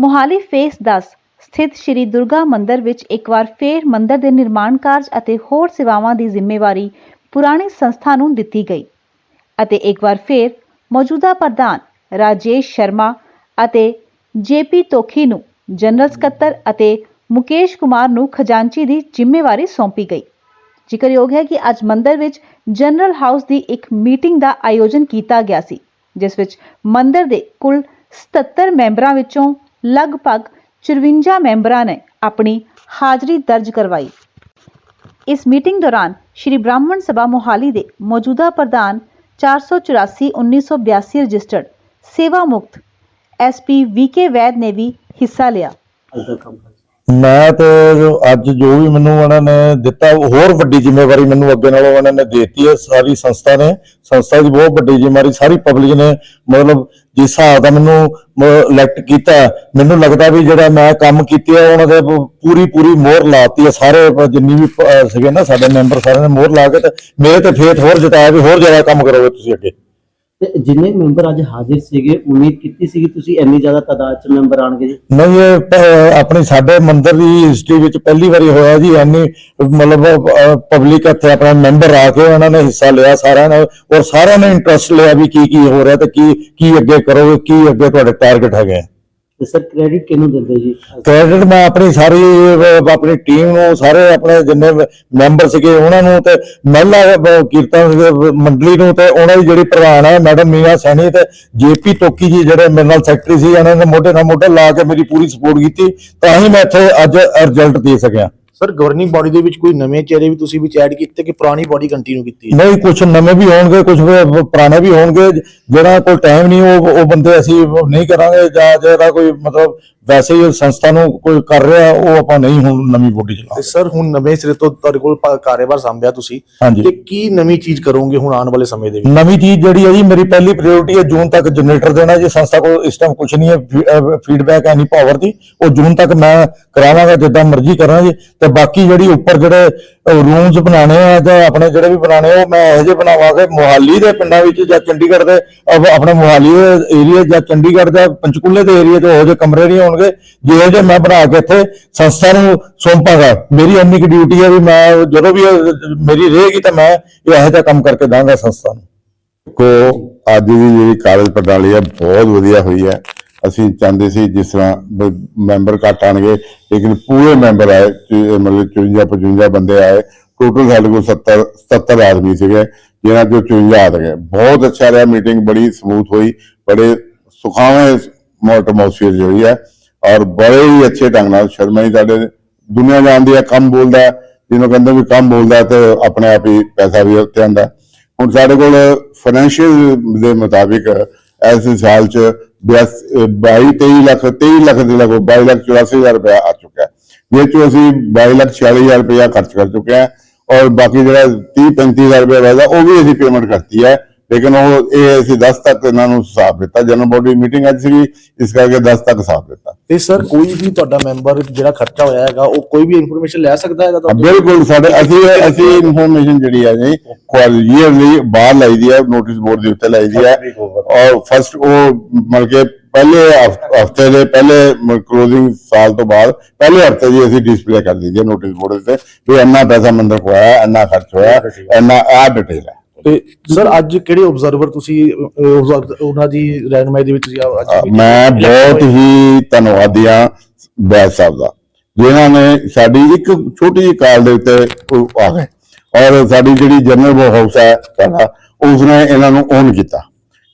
Mohali face 10 ਸਥਿਤ ਸ਼੍ਰੀ ਦੁਰਗਾ ਮੰਦਿਰ ਵਿੱਚ ਇੱਕ ਵਾਰ ਫੇਰ ਮੰਦਿਰ ਦੇ ਨਿਰਮਾਣ ਕਾਰਜ ਅਤੇ ਹੋਰ ਸੇਵਾਵਾਂ ਦੀ ਜ਼ਿੰਮੇਵਾਰੀ ਪੁਰਾਣੀ ਸੰਸਥਾ ਨੂੰ ਦਿੱਤੀ ਗਈ ਅਤੇ ਇੱਕ ਵਾਰ ਫੇਰ ਮੌਜੂਦਾ ਪ੍ਰਧਾਨ ਰਾਜੇਸ਼ ਸ਼ਰਮਾ ਅਤੇ ਜੇਪੀ ਤੋਖੀ ਨੂੰ ਜਨਰਲ ਸਕੱਤਰ ਅਤੇ ਮੁਕੇਸ਼ ਕੁਮਾਰ ਨੂੰ ਖਜ਼ਾਨਚੀ ਦੀ ਜ਼ਿੰਮੇਵਾਰੀ ਸੌਂਪੀ ਗਈ। ਜ਼ਿਕਰਯੋਗ ਹੈ ਕਿ ਅੱਜ ਮੰਦਿਰ ਵਿੱਚ ਜਨਰਲ ਹਾਊਸ ਦੀ ਇੱਕ ਮੀਟਿੰਗ ਦਾ ਆਯੋਜਨ ਕੀਤਾ ਗਿਆ ਸੀ, ਜਿਸ ਵਿੱਚ ਮੰਦਿਰ ਦੇ ਕੁੱਲ 77 ਮੈਂਬਰਾਂ ਵਿੱਚੋਂ ਲਗਭਗ 54 ਮੈਂਬਰਾਂ ਨੇ ਆਪਣੀ ਹਾਜ਼ਰੀ ਦਰਜ ਕਰਵਾਈ। ਇਸ ਮੀਟਿੰਗ ਦੌਰਾਨ ਸ਼੍ਰੀ ਬ੍ਰਾਹਮਣ ਸਭਾ ਮੋਹਾਲੀ ਦੇ ਮੌਜੂਦਾ ਪ੍ਰਧਾਨ 484 1982 ਰਜਿਸਟਰਡ ਸੇਵਾ ਮੁਕਤ ਐਸਪੀ ਵੀਕੇ ਵੈਦ ਨੇ ਵੀ ਹਿੱਸਾ ਲਿਆ। ਮੈਂ ਤੇ ਅੱਜ ਜੋ ਵੀ ਮੈਨੂੰ ਉਹਨਾਂ ਨੇ ਦਿੱਤਾ, ਹੋਰ ਵੱਡੀ ਜ਼ਿੰਮੇਵਾਰੀ ਮੈਨੂੰ ਅੱਗੇ ਨਾਲੋਂ ਉਹਨਾਂ ਨੇ ਦੇਤੀ ਹੈ, ਸਾਰੀ ਸੰਸਥਾ ਨੇ। ਸੰਸਥਾ ਦੀ ਬਹੁਤ ਵੱਡੀ ਜ਼ਿੰਮੇਵਾਰੀ, ਸਾਰੀ ਪਬਲਿਕ ਨੇ ਮਤਲਬ ਜਿਸ ਹਿਸਾਬ ਦਾ ਮੈਨੂੰ ਇਲੈਕਟ ਕੀਤਾ, ਮੈਨੂੰ ਲੱਗਦਾ ਵੀ ਜਿਹੜਾ ਮੈਂ ਕੰਮ ਕੀਤੇ ਆ, ਉਹਨਾਂ ਦੇ ਪੂਰੀ ਪੂਰੀ ਮੋਹਰ ਲਾਤੀ ਹੈ ਸਾਰੇ ਜਿੰਨੀ ਵੀ ਸੀਗੇ ਨਾ ਸਾਡੇ ਮੈਂਬਰ ਸਾਰਿਆਂ ਨੇ ਮੋਹਰ ਲਾ ਕੇ ਤੇ ਮੇਰੇ ਤੇ ਫੇਥ ਹੋਰ ਜਤਾਇਆ ਵੀ ਹੋਰ ਜ਼ਿਆਦਾ ਕੰਮ ਕਰੋਗੇ ਤੁਸੀਂ ਅੱਗੇ। ਜਿੰਨੇ ਮੈਂਬਰ ਅੱਜ ਹਾਜ਼ਰ ਸੀਗੇ, ਉਮੀਦ ਕੀਤੀ ਸੀਗੀ ਤੁਸੀਂ ਇੰਨੀ ਜ਼ਿਆਦਾ ਤਾਦਾਦ ਚ ਮੈਂਬਰ ਆਣਗੇ ਜੀ? ਨਹੀਂ, ਇਹ ਪ- ਆਪਣੀ ਸਾਡੇ ਮੰਦਿਰ ਦੀ ਹਿਸਟਰੀ ਵਿੱਚ ਪਹਿਲੀ ਵਾਰੀ ਹੋਇਆ ਜੀ, ਇੰਨੀ, ਮਤਲਬ ਪਬਲਿਕ ਇੱਥੇ ਆਪਣਾ ਮੈਂਬਰ ਆ ਕੇ ਉਹਨਾਂ ਨੇ ਹਿੱਸਾ ਲਿਆ ਸਾਰਿਆਂ ਨੇ ਔਰ ਸਾਰਿਆਂ ਨੇ ਇੰਟਰਸਟ ਲਿਆ ਵੀ ਕੀ ਕੀ ਹੋ ਰਿਹਾ ਤੇ ਕੀ ਕੀ ਅੱਗੇ ਕਰੋਗੇ, ਕੀ ਅੱਗੇ ਤੁਹਾਡੇ ਟਾਰਗੇਟ ਹੈਗੇ ਆ। ਤੇ ਸਰ ਕ੍ਰੈਡਿਟ ਕਿਹਨੂੰ ਦਿੰਦੇ ਜੀ? ਕ੍ਰੈਡਿਟ ਮੈਂ ਆਪਣੀ ਸਾਰੀ ਅਹ, ਆਪਣੀ ਟੀਮ ਨੂੰ ਸਾਰੇ ਆਪਣੇ ਜਿੰਨੇ ਮੈਂਬਰ ਸੀਗੇ ਉਹਨਾਂ ਨੂੰ ਤੇ ਮਹਿਲਾ ਅਹ, ਕੀਰਤਨ ਦੇ ਮੰਡਲੀ ਨੂੰ ਤੇ ਉਹਨਾਂ ਦੀ ਜਿਹੜੀ ਪ੍ਰਧਾਨ ਹੈ ਮੈਡਮ ਮੀਨਾ ਸੈਣੀ ਤੇ ਜੇਪੀ ਟੋਕੀ ਜੀ ਜਿਹੜੇ ਮੇਰੇ ਨਾਲ ਸੈਕਟਰੀ ਸੀ ਇਹਨਾਂ ਨੇ ਮੋਢੇ ਨਾਲ ਮੋਢਾ ਲਾ ਕੇ ਮੇਰੀ ਪੂਰੀ ਸਪੋਰਟ ਕੀਤੀ ਤਾਂ ਹੀ ਮੈਂ ਇੱਥੇ ਅੱਜ ਰਿਜ਼ਲਟ ਦੇ ਸਕਿਆ। ਸਰ ਗਵਰਨਿੰਗ ਬਾਡੀ ਦੇ ਵਿੱਚ ਕੋਈ ਨਵੇਂ ਚਿਹਰੇ ਵੀ ਤੁਸੀਂ ਵਿੱਚ ਐਡ ਕੀਤੇ ਕਿ ਪੁਰਾਣੀ ਬਾਡੀ ਕੰਟੀਨਿਊ ਕੀਤੀ ਨਹੀਂ ਕੁਝ ਨਵੇਂ ਵੀ ਹੋਣਗੇ ਕੁਝ ਪੁਰਾਣੇ ਵੀ ਹੋਣਗੇ, ਜਿਹੜਾ ਕੋਲ ਟਾਈਮ ਨਹੀਂ, ਉਹ ਉਹ ਬੰਦੇ ਅਸੀਂ ਨਹੀਂ ਕਰਾਂਗੇ ਜਾਂ ਜਿਹੜਾ ਕੋਈ ਮਤਲਬ ਵੈਸੇ ਹੀ ਸੰਸਥਾ ਨੂੰ ਕੋਈ ਕਰ ਰਿਹਾ ਉਹ ਆਪਾਂ ਨਹੀਂ ਹੁਣ ਨਵੀਂ ਬੋਡੀ ਤੇ ਸਰ ਹੁਣ ਨਵੇਂ ਸਿਰੇ ਤੋਂ ਤੁਹਾਡੇ ਕੋਲ ਪ- ਕਾਰੋਬਾਰ ਸੰਭਿਆ ਤੁਸੀਂ ਹਾਂਜੀ। ਤੇ ਕੀ ਨਵੀਂ ਚੀਜ਼ ਕਰੋਗੇ ਹੁਣ ਆਉਣ ਵਾਲੇ ਸਮੇਂ ਦੇ ਵਿੱਚ? ਨਵੀਂ ਚੀਜ਼ ਜਿਹੜੀ ਹੈ ਜੀ ਮੇਰੀ ਪਹਿਲੀ ਪ੍ਰਾਇੋਰਟੀ ਹੈ ਜੂਨ ਤੱਕ ਜਨਰੇਟਰ ਦੇਣਾ ਜੀ। ਸੰਸਥਾ ਕੋਲ ਇਸ ਟਾਈਮ ਕੁਝ ਨਹੀਂ ਹੈ ਫੀਡਬੈਕ ਹੈ ਨਹੀਂ ਪਾਵਰ ਦੀ। ਉਹ ਜੂਨ ਤੱਕ ਮੈਂ ਕਰਾਵਾਂਗਾ ਜਿੱਦਾਂ ਮਰਜ਼ੀ ਕਰਾਂ ਜੀ। ਤੇ ਬਾਕੀ ਜਿਹੜੀ ਉੱਪਰ ਜਿਹੜੇ ਰੂਮਸ ਬਣਾਣੇ ਆ ਜਾਂ ਆਪਣੇ ਜਿਹੜੇ ਵੀ ਬਣਾਣੇ ਉਹ ਮੈਂ ਇਹੋ ਜਿਹੇ ਬਣਾਵਾਂਗੇ ਮੋਹਾਲੀ ਦੇ ਪਿੰਡਾਂ ਵਿੱਚ ਜਾਂ ਚੰਡੀਗੜ੍ਹ ਦੇ ਆਪਣੇ ਮੋਹਾਲੀ ਦੇ ਏਰੀਆ ਜਾਂ ਚੰਡੀਗੜ੍ਹ ਦਾ ਪੰਚਕੂਲੇ ਦੇ ਏਰੀਆ 'ਚ ਉਹੋ ਜਿਹੇ ਕਮਰੇ ਨਹੀਂ ਹੋਣਗੇ ਜਿਹੋ ਜਿਹੇ ਮੈਂ ਬਣਾ ਕੇ ਇੱਥੇ ਸੰਸਥਾ ਨੂੰ ਸੌਂਪਾਂਗਾ। ਮੇਰੀ ਇੰਨੀ ਕੁ ਡਿਊਟੀ ਹੈ ਵੀ ਮੈਂ ਜਦੋਂ ਵੀ ਮੇਰੀ ਰਹੇਗੀ ਤਾਂ ਮੈਂ ਇਹ ਇਹੋ ਜਿਹਾ ਕੰਮ ਕਰਕੇ ਦਾਂਗਾ ਸੰਸਥਾ ਨੂੰ। ਕੋ ਅੱਜ ਦੀ ਜਿਹੜੀ ਕਾਲਜ ਪ੍ਰਣਾਲੀ ਹੈ ਬਹੁਤ ਵਧੀਆ ਹੋਈ ਹੈ ਅਸੀਂ ਚਾਹੁੰਦੇ ਸੀ ਜਿਸ ਤਰ੍ਹਾਂ ਮੈਂਬਰ ਘੱਟ ਆਣਗੇ ਲੇਕਿਨ ਪੂਰੇ ਮੈਂਬਰ ਆਏ ਮਤਲਬ 54 55 ਬੰਦੇ ਆਏ। ਟੋਟਲ ਸਾਡੇ ਕੋਲ 70 70 ਆਦਮੀ ਸੀਗੇ ਜਿਹਨਾਂ ਚੋਂ 54 ਆ ਗਏ। ਬਹੁਤ ਅੱਛਾ ਰਿਹਾ, ਮੀਟਿੰਗ ਬੜੀ ਸਮੂਥ ਹੋਈ, ਬੜੇ ਸੁਖਾਵੇਂ ਐਟਮੋਸਫੀਅਰ ਜੋ ਹੈ, ਔਰ ਬੜੇ ਹੀ ਅੱਛੇ ਢੰਗ ਨਾਲ ਸ਼ਰਮਾ ਜੀ ਸਾਡੇ ਦੁਨੀਆ ਜਾਣਦੀ ਹੈ, ਕੰਮ ਬੋਲਦਾ, ਜਿਹਨੂੰ ਕਹਿੰਦੇ ਵੀ ਕੰਮ ਬੋਲਦਾ ਹੈ ਤੇ ਆਪਣੇ ਆਪ ਹੀ ਪੈਸਾ ਵੀ ਉੱਤੇ ਆਉਂਦਾ। ਹੁਣ ਸਾਡੇ ਕੋਲ ਫਾਈਨੈਂਸ਼ੀਅਲ ਦੇ ਮੁਤਾਬਿਕ ਇਸ ਸਾਲ ਚ 22 23 ਲੱਖ 23 ਲੱਖ ਦੇ ਲਗੋ 22 ਲੱਖ 84 ਹਜ਼ਾਰ ਰੁਪਇਆ ਆ ਚੁੱਕਾ ਹੈ ਜਿਸ ਚ ਅਸੀਂ 22 ਲੱਖ 46 ਹਜ਼ਾਰ ਰੁਪਇਆ ਖਰਚ ਕਰ ਚੁੱਕੇ ਹਾਂ ਔਰ ਬਾਕੀ ਜਿਹੜਾ 30 35 ਹਜ਼ਾਰ ਰੁਪਇਆ ਰਹਿਦਾ ਉਹ ਵੀ ਅਸੀਂ ਪੇਮੈਂਟ ਕਰਤੀ ਹੈ। ਲੇਕਿਨ ਉਹ ਇਹ ਅਸੀਂ 10 ਤੱਕ ਇਹਨਾਂ ਨੂੰ ਹਿਸਾਬ ਦਿੱਤਾ ਜਨਰਲ ਬੋਡੀ ਮੀਟਿੰਗ ਅੱਜ ਸੀਗੀ ਇਸ ਕਰਕੇ 10 ਤੱਕ ਹਿਸਾਬ ਦਿੱਤਾ। ਤੇ ਸਰ ਕੋਈ ਵੀ ਤੁਹਾਡਾ ਮੈਂਬਰ ਜਿਹੜਾ ਖਰਚਾ ਹੋਇਆ ਹੈਗਾ ਉਹ ਕੋਈ ਵੀ ਇਨਫੋਰਮੇਸ਼ਨ ਲੈ ਸਕਦਾ ਹੈਗਾ ਤੁਹਾਡੇ ਬਿਲਕੁਲ ਸਾਡੇ ਅਸੀਂ ਅਸੀਂ ਇਨਫੋਰਮੇਸ਼ਨ ਜਿਹੜੀ ਹੈ ਜੀ ਕੁਆਲੀਅਰਲੀ ਬਾਹਰ ਲਾਈ ਦੀ ਹੈ ਨੋਟਿਸ ਬੋਰਡ ਦੇ ਉੱਤੇ ਲਾਈ ਦੀ ਹੈ। ਔਰ ਫਸਟ ਉਹ ਮਤਲਬ ਕਿ ਪਹਿਲੇ ਹਫ਼ਤੇ ਦੇ ਪਹਿਲੇ ਕਲੋਜ਼ਿੰਗ ਸਾਲ ਤੋਂ ਬਾਅਦ ਪਹਿਲੇ ਹਫ਼ਤੇ ਦੀ ਅਸੀਂ ਡਿਸਪਲੇ ਕਰ ਦਿੱਤੀ ਹੈ ਨੋਟਿਸ ਬੋਰਡ ਤੇ ਵੀ ਇੰਨਾ ਪੈਸਾ ਮੰਦਰ ਖੋਇਆ ਇੰਨਾ ਖਰਚ ਹੋਇਆ ਇੰਨਾ ਆ ਡਿਟੇਲ ਹੈ। ਤੇ ਸਰ ਅੱਜ ਕਿਹੜੇ ਆਬਜ਼ਰਵਰ ਤੁਸੀਂ ਅਹ, ਉਹਨਾਂ ਦੀ ਰਹਿਨਮਾਈ ਦੇ ਵਿੱਚ ਤੁਸੀਂ ਅੱਜ meeting ਮੈਂ ਬਹੁਤ? ਹੀ ਧੰਨਵਾਦੀ ਹਾਂ ਬੈਸ ਸਾਹਿਬ ਦਾ ਜਿਨ੍ਹਾਂ ਨੇ ਸਾਡੀ ਇੱਕ ਛੋਟੀ ਜਿਹੀ ਕਾਲ ਦੇ ਉੱਤੇ ਉਹ ਆ ਗਏ। ਔਰ ਸਾਡੀ ਜਿਹੜੀ ਜਨਰਲ ਹਾਊਸ ਹੈ ਸਾਡਾ ਉਸਨੇ ਇਹਨਾਂ ਨੂੰ ਓਨ ਕੀਤਾ।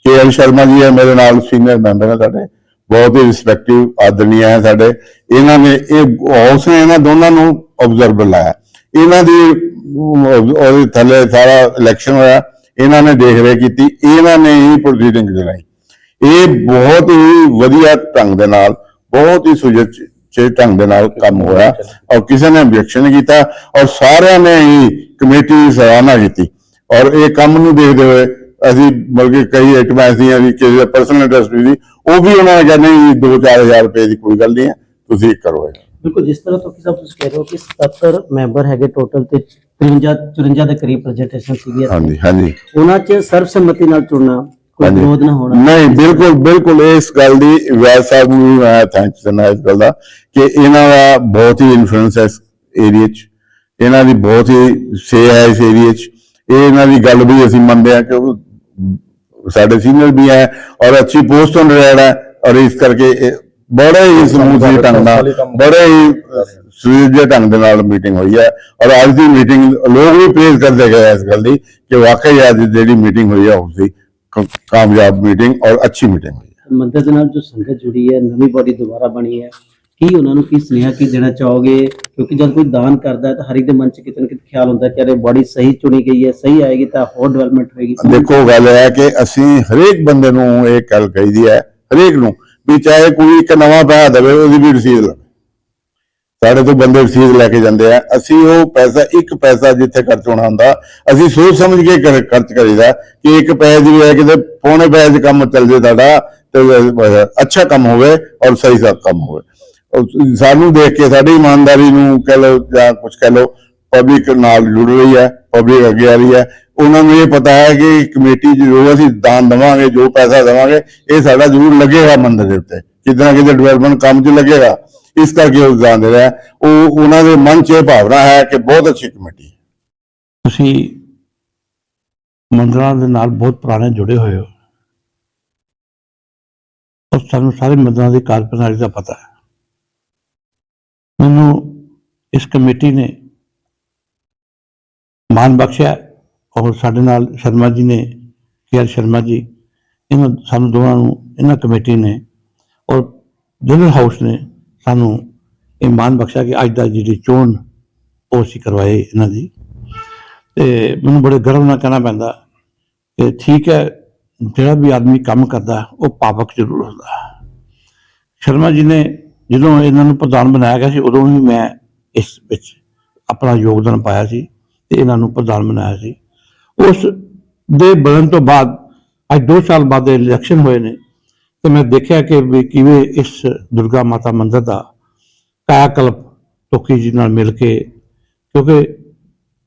ਕੇ ਐਲ ਸ਼ਰਮਾ ਜੀ ਹੈ ਮੇਰੇ ਨਾਲ ਸੀਨੀਅਰ ਮੈਂਬਰ ਹੈ ਸਾਡੇ। ਬਹੁਤ ਹੀ ਰਿਸਪੈਕਟਿਵ ਆਦਮੀ ਹੈ ਸਾਡੇ। ਇਹਨਾਂ ਨੇ ਇਹ ਹਾਊਸ ਨੇ ਇਹਨਾਂ ਦੋਨਾਂ ਨੂੰ ਆਬਜ਼ਰਵਰ ਲਾਇਆ। ਇਹਨਾਂ ਦੀ ਉਹਦੇ ਥੱਲੇ ਸਾਰਾ ਇਲੈਕਸ਼ਨ ਹੋਇਆ। ਇਹਨਾਂ ਨੇ ਦੇਖ ਰੇਖ ਕੀਤੀ। ਇਹਨਾਂ ਨੇ ਹੀ ਪ੍ਰੋਸੀਡਿੰਗ ਚਲਾਈ। ਇਹ ਬਹੁਤ ਹੀ ਵਧੀਆ ਢੰਗ ਦੇ ਨਾਲ, ਬਹੁਤ ਹੀ ਸੁਚੱਜੇ ਢੰਗ ਦੇ ਨਾਲ ਕੰਮ ਹੋਇਆ ਔਰ ਕਿਸੇ ਨੇ objection ਨਹੀਂ ਕੀਤਾ ਔਰ ਸਾਰਿਆਂ ਨੇ ਹੀ ਕਮੇਟੀ ਦੀ ਸਰਾਹਨਾ ਕੀਤੀ। ਔਰ ਇਹ ਕੰਮ ਨੂੰ ਦੇਖਦੇ ਹੋਏ ਅਸੀਂ ਬਲਕਿ ਕਈ ਆਈਟਮਾਂ ਐਸੀਆਂ ਵੀ, ਕਿਸੇ ਪਰਸਨਲ ਇੰਡਸਟਰੀ ਵੀ ਸੀ, ਉਹ ਵੀ ਉਹਨਾਂ ਨੇ ਕਿਹਾ, ਨਹੀਂ 2-4000 ਰੁਪਏ ਦੀ ਕੋਈ ਗੱਲ ਨਹੀਂ ਹੈ, ਤੁਸੀਂ ਕਰੋ ਇਹ। ਬਿਲਕੁਲ ਜਿਸ ਤਰ੍ਹਾਂ ਤੁਸੀਂ ਸਾਹਿਬ ਤੁਸੀਂ ਕਹਿ ਰਹੇ ਹੋ ਕਿ 77 ਮੈਂਬਰ ਹੈਗੇ ਟੋਟਲ ਤੇ 53 54 ਦੇ ਕਰੀਬ ਪ੍ਰੈਜੈਂਟੇਸ਼ਨ ਸੀਗੀ ਹਾਂਜੀ ਹਾਂਜੀ। ਉਹਨਾਂ 'ਚ ਸਰਬਸੰਮਤੀ ਨਾਲ ਚੁਣਨਾ ਕੋਈ। ਵਿਰੋਧ ਨਾ ਹੋਣਾ। ਨਹੀਂ ਬਿਲਕੁਲ ਬਿਲਕੁਲ ਇਸ ਗੱਲ ਦੀ ਵੈਦ ਸਾਹਿਬ ਨੂੰ ਵੀ ਮੈਂ ਥੈਂਕਸ ਕਰਨਾ ਇਸ ਗੱਲ ਦਾ ਕਿ ਇਹਨਾਂ ਦਾ ਬਹੁਤ ਹੀ ਇਨਫਲੂਐਂਸ ਹੈ ਇਸ ਏਰੀਆ 'ਚ। ਇਹਨਾਂ ਦੀ ਬਹੁਤ ਹੀ ਸੇ ਹੈ ਇਸ ਏਰੀਆ 'ਚ। ਇਹ ਇਹਨਾਂ ਦੀ ਗੱਲ ਵੀ ਅਸੀਂ ਮੰਨਦੇ ਹਾਂ ਕਿ ਸਾਡੇ ਸੀਨੀਅਰ ਵੀ ਹੈ ਔਰ ਅੱਛੀ ਪੋਸਟ ਤੋਂ ਰਿਟਾਇਰਡ ਹੈ ਔਰ ਇਸ ਕਰਕੇ ਬੜੇ ਹੀ ਸਮੂਥਲੀ ਢੰਗ ਨਾਲ ਬੜੇ ਹੀ ਸੁਲਝੇ ਢੰਗ ਦੇ ਨਾਲ ਮੀਟਿੰਗ ਹੋਈ ਹੈ। ਔਰ ਅੱਜ ਦੀ ਮੀਟਿੰਗ ਲੋਕ ਵੀ ਪ੍ਰੇਜ਼ ਕਰਦੇ ਗਏ ਇਸ ਗੱਲ ਦੀ ਕਿ ਵਾਕਈ ਅੱਜ ਜਿਹੜੀ ਮੀਟਿੰਗ ਹੋਈ ਹੈ ਉਸ ਦੀ ਕਾਮਯਾਬ ਮੀਟਿੰਗ ਔਰ ਅੱਛੀ ਮੀਟਿੰਗ ਹੋਈ ਹੈ। ਮੰਦਰ ਦੇ ਨਾਲ ਜੋ ਸੰਗਤ ਜੁੜੀ ਹੈ ਨਵੀਂ ਬੋਡੀ ਦੁਬਾਰਾ ਬਣੀ ਹੈ ਕੀ ਉਹਨਾਂ ਨੂੰ ਕੀ ਸੁਨੇਹਾ ਕੀ ਦੇਣਾ ਚਾਹੋਗੇ? ਕਿਉਂਕਿ ਜਦ ਕੋਈ ਦਾਨ ਕਰਦਾ ਹੈ ਤਾਂ ਹਰ ਇੱਕ ਦੇ ਮਨ 'ਚ ਕਿਤੇ ਨਾ ਕਿਤੇ ਖਿਆਲ ਹੁੰਦਾ ਹੈ ਕਿ ਅਰੇ ਬੋਡੀ ਸਹੀ ਚੁਣੀ ਗਈ ਹੈ ਸਹੀ ਆਏਗੀ ਤਾਂ ਹੋਰ ਡਿਵੈਲਪਮੈਂਟ ਹੋਏਗੀ। ਦੇਖੋ ਗੱਲ ਇਹ ਹੈ ਕਿ ਅਸੀਂ ਹਰੇਕ ਬੰਦੇ ਨੂੰ ਇਹ ਗੱਲ ਕਹੀਦੀ ਹੈ ਹਰੇਕ ਨੂੰ ਵੀ ਚਾਹੇ ਕੋਈ ਇੱਕ ਨਵਾਂ ਪੈਸਾ ਦੇਵੇ, ਉਹਦੀ ਵੀ ਰਸੀਦ ਲਵੇ। ਸਾਡੇ ਤੋਂ ਬੰਦੇ ਰਸੀਦ ਲੈ ਕੇ ਜਾਂਦੇ ਆ। ਅਸੀਂ ਉਹ ਪੈਸਾ, ਇੱਕ ਪੈਸਾ ਜਿੱਥੇ ਖਰਚ ਹੋਣਾ ਹੁੰਦਾ, ਅਸੀਂ ਸੋਚ ਸਮਝ ਕੇ ਖਰਚ ਕਰੀਦਾ ਕਿ ਇੱਕ ਪੈਸੇ ਦੀ ਬਜਾਏ ਕਿਤੇ ਪੌਣੇ ਪੈਸੇ 'ਚ ਕੰਮ ਚੱਲ ਜੇ ਸਾਡਾ ਤੇ ਅੱਛਾ ਕੰਮ ਹੋਵੇ ਔਰ ਸਹੀ ਸਾ, ਕੰਮ ਹੋਵੇ। ਸਾਨੂੰ ਦੇਖ ਕੇ ਸਾਡੀ ਇਮਾਨਦਾਰੀ ਨੂੰ ਕਹਿ ਲਓ ਜਾਂ ਕੁਝ ਕਹਿ ਲਓ ਪਬਲਿਕ ਨਾਲ ਜੁੜ ਰਹੀ ਹੈ ਪਬਲਿਕ ਅੱਗੇ ਆ ਰਹੀ ਹੈ। ਉਹਨਾਂ ਨੂੰ ਇਹ ਪਤਾ ਹੈ ਕਿ ਕਮੇਟੀ ਜੋ ਅਸੀਂ ਦਾਨ ਦੇਵਾਂਗੇ, ਜੋ ਪੈਸਾ ਦੇਵਾਂਗੇ, ਇਹ ਸਾਡਾ ਜ਼ਰੂਰ ਲੱਗੇਗਾ ਮੰਦਰ ਦੇ ਉੱਤੇ। ਕਿਤੇ ਨਾ ਕਿਤੇ ਡਿਵੈਲਪਮੈਂਟ ਕੰਮ 'ਚ ਲੱਗੇਗਾ, ਇਸ ਕਰਕੇ ਉਹ ਦਾਨ ਦੇ ਰਿਹਾ। ਉਹ ਉਹਨਾਂ ਦੇ ਮਨ 'ਚ ਇਹ ਭਾਵਨਾ ਹੈ ਕਿ ਬਹੁਤ ਅੱਛੀ ਕਮੇਟੀ ਤੁਸੀਂ ਮੰਦਰਾਂ ਦੇ ਨਾਲ ਬਹੁਤ ਪੁਰਾਣੇ ਜੁੜੇ ਹੋਏ ਹੋ। ਔਰ ਸਾਨੂੰ ਸਾਰੇ ਮੰਦਰਾਂ ਦੀ ਕਾਰਜਪ੍ਰਣਾਲੀ ਦਾ ਪਤਾ ਹੈ। ਮੈਨੂੰ ਇਸ ਕਮੇਟੀ ਨੇ ਮਾਨ ਬਖਸ਼ਿਆ। ਔਰ ਸਾਡੇ ਨਾਲ ਸ਼ਰਮਾ ਜੀ ਨੇ, ਕੇ ਸ਼ਰਮਾ ਜੀ, ਇਹਨਾਂ ਸਾਨੂੰ ਦੋਵਾਂ ਨੂੰ, ਇਹਨਾਂ ਕਮੇਟੀ ਨੇ ਔਰ ਜਨਰਲ ਹਾਊਸ ਨੇ ਸਾਨੂੰ ਇਹ ਮਾਨ ਬਖਸ਼ਿਆ ਕਿ ਅੱਜ ਦਾ ਜਿਹੜੀ ਚੋਣ ਉਹ ਅਸੀਂ ਕਰਵਾਏ ਇਹਨਾਂ ਦੀ। ਤੇ ਮੈਨੂੰ ਬੜੇ ਗਰਵ ਨਾਲ ਕਹਿਣਾ ਪੈਂਦਾ ਕਿ ਠੀਕ ਹੈ, ਜਿਹੜਾ ਵੀ ਆਦਮੀ ਕੰਮ ਕਰਦਾ, ਉਹ ਪਾਵਕ ਜ਼ਰੂਰ ਹੁੰਦਾ। ਸ਼ਰਮਾ ਜੀ ਨੇ ਜਦੋਂ ਇਹਨਾਂ ਨੂੰ ਪ੍ਰਧਾਨ ਬਣਾਇਆ ਗਿਆ ਸੀ, ਉਦੋਂ ਹੀ ਮੈਂ ਇਸ ਵਿੱਚ ਆਪਣਾ ਯੋਗਦਾਨ ਪਾਇਆ ਸੀ ਤੇ ਇਹਨਾਂ ਨੂੰ ਪ੍ਰਧਾਨ ਬਣਾਇਆ ਸੀ। ਉਸ ਦੇ ਬਣਨ ਤੋਂ ਬਾਅਦ ਅੱਜ 2 ਸਾਲ ਬਾਅਦ ਇਲੈਕਸ਼ਨ ਹੋਏ ਨੇ, ਤੇ ਮੈਂ ਦੇਖਿਆ ਕਿ ਵੀ ਕਿਵੇਂ ਇਸ ਦੁਰਗਾ ਮਾਤਾ ਮੰਦਿਰ ਦਾ ਕਾਇਆਕਲਪ ਟੋਕੀ ਜੀ ਨਾਲ ਮਿਲ ਕੇ, ਕਿਉਂਕਿ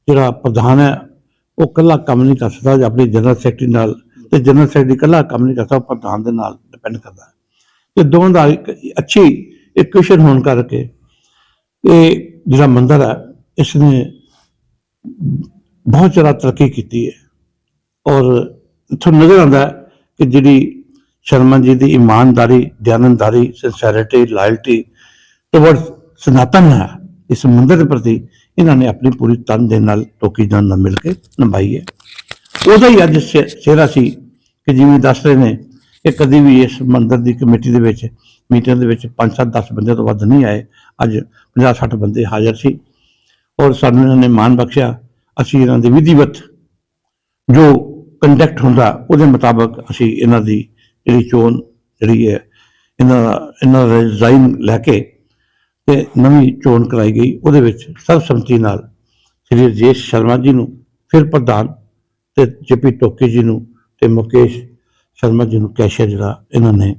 ਜਿਹੜਾ ਪ੍ਰਧਾਨ ਹੈ, ਉਹ ਇਕੱਲਾ ਕੰਮ ਨਹੀਂ ਕਰ ਸਕਦਾ, ਆਪਣੀ ਜਨਰਲ ਸੈਕਟਰੀ ਨਾਲ, ਤੇ ਜਨਰਲ ਸੈਕਟਰੀ ਇਕੱਲਾ ਕੰਮ ਨਹੀਂ ਕਰ ਸਕਦਾ ਪ੍ਰਧਾਨ ਦੇ ਨਾਲ ਡਿਪੈਂਡ ਕਰਦਾ ਹੈ। ਤੇ ਦੋਵਾਂ ਦਾ ਇੱਕ ਅੱਛੀ ਇਕੁਏਸ਼ਨ ਹੋਣ ਕਰਕੇ ਇਹ ਜਿਹੜਾ ਮੰਦਿਰ ਹੈ ਇਸ ਨੇ ਬਹੁਤ ਜ਼ਿਆਦਾ ਤਰੱਕੀ ਕੀਤੀ ਹੈ। ਔਰ ਇੱਥੋਂ ਨਜ਼ਰ ਆਉਂਦਾ ਕਿ ਜਿਹੜੀ ਸ਼ਰਮਾ ਜੀ ਦੀ ਇਮਾਨਦਾਰੀ ਦਿਆਨੰਦਾਰੀ ਸਿੰਸੈਰਿਟੀ ਲਾਇਲਟੀ ਟਵਰਡ ਸਨਾਤਨ ਹੈ, ਇਸ ਮੰਦਰ ਦੇ ਪ੍ਰਤੀ ਇਹਨਾਂ ਨੇ ਆਪਣੀ ਪੂਰੀ ਤਨ ਦੇ ਨਾਲ ਟੋਕੀ ਜਾਨ ਨਾਲ ਮਿਲ ਕੇ ਨਿਭਾਈ ਹੈ। ਉਹਦਾ ਹੀ ਅੱਜ ਚਿਹਰਾ ਸੀ ਕਿ ਜਿਵੇਂ ਦੱਸ ਰਹੇ ਨੇ ਕਿ ਕਦੀ ਵੀ ਇਸ ਮੰਦਰ ਦੀ ਕਮੇਟੀ ਦੇ ਵਿੱਚ ਮੀਟਿੰਗ ਦੇ ਵਿੱਚ 5-7 10 ਬੰਦੇ ਤੋਂ ਵੱਧ ਨਹੀਂ ਆਏ। ਅੱਜ 50-60 ਬੰਦੇ ਹਾਜ਼ਰ ਸੀ। ਔਰ ਸਾਨੂੰ ਇਹਨਾਂ ਨੇ ਮਾਣ ਬਖਸ਼ਿਆ ਅਸੀਂ ਇਹਨਾਂ ਦੇ ਵਿਧੀਵਤ ਜੋ ਕੰਡਕਟ ਹੁੰਦਾ, ਉਹਦੇ ਮੁਤਾਬਕ ਅਸੀਂ ਇਹਨਾਂ ਦੀ ਜਿਹੜੀ ਚੋਣ ਜਿਹੜੀ ਹੈ, ਇਹਨਾਂ ਦਾ ਇਹਨਾਂ ਦਾ ਰਿਜ਼ਾਈਨ ਲੈ ਕੇ ਤੇ ਨਵੀਂ ਚੋਣ ਕਰਾਈ ਗਈ। ਉਹਦੇ ਵਿੱਚ ਸਰਬਸੰਮਤੀ ਨਾਲ ਸ੍ਰੀ ਰਜੇਸ਼ ਸ਼ਰਮਾ ਜੀ ਨੂੰ ਫਿਰ ਪ੍ਰਧਾਨ ਤੇ ਜੇਪੀ ਟੋਕੇ ਜੀ ਨੂੰ ਤੇ ਮੁਕੇਸ਼ ਸ਼ਰਮਾ ਜੀ ਨੂੰ ਕੈਸ਼ੀਅਰ ਜਿਹੜਾ ਇਹਨਾਂ ਨੇ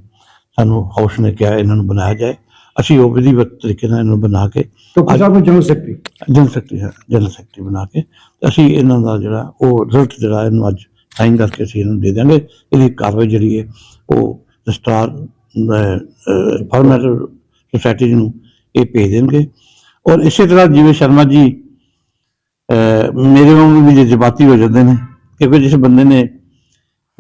ਸਾਨੂੰ ਹਾਊਸ ਨੇ ਕਿਹਾ ਇਹਨਾਂ ਨੂੰ ਬਣਾਇਆ ਜਾਏ। ਅਸੀਂ ਉਹ ਵਿਧੀਵਤ ਤਰੀਕੇ ਨਾਲ ਇਹਨੂੰ ਬਣਾ ਕੇ तो ਸਾਹਿਬ ਨੂੰ ਜਨਰਲ ਸੈਕਟਰੀ? ਜਨਰਲ ਸੈਕਟਰੀ ਹੈ ਜਨਰਲ ਸੈਕਟਰੀ ਬਣਾ ਕੇ ਤੇ ਅਸੀਂ ਇਹਨਾਂ ਦਾ ਜਿਹੜਾ ਉਹ ਰਿਜ਼ਲਟ ਜਿਹੜਾ ਇਹਨੂੰ ਅੱਜ ਸਾਈਨ ਕਰਕੇ ਅਸੀਂ ਇਹਨੂੰ ਦੇ ਦਾਂਗੇ ਇਹਦੀ ਕਾਰਵਾਈ ਜਿਹੜੀ ਹੈ ਉਹ ਰਜਿਸਟਰਾਰ ਫਾਰਮੈਟ ਸੁਸਾਇਟੀ ਨੂੰ ਇਹ ਭੇਜ ਦੇਣਗੇ। ਔਰ ਇਸੇ ਤਰ੍ਹਾਂ ਜਿਵੇਂ ਸ਼ਰਮਾ ਜੀ ਮੇਰੇ ਵਾਂਗੂ ਵੀ ਜਜ਼ਬਾਤੀ ਹੋ ਜਾਂਦੇ ਨੇ ਕਿਉਂਕਿ ਜਿਸ ਬੰਦੇ ਨੇ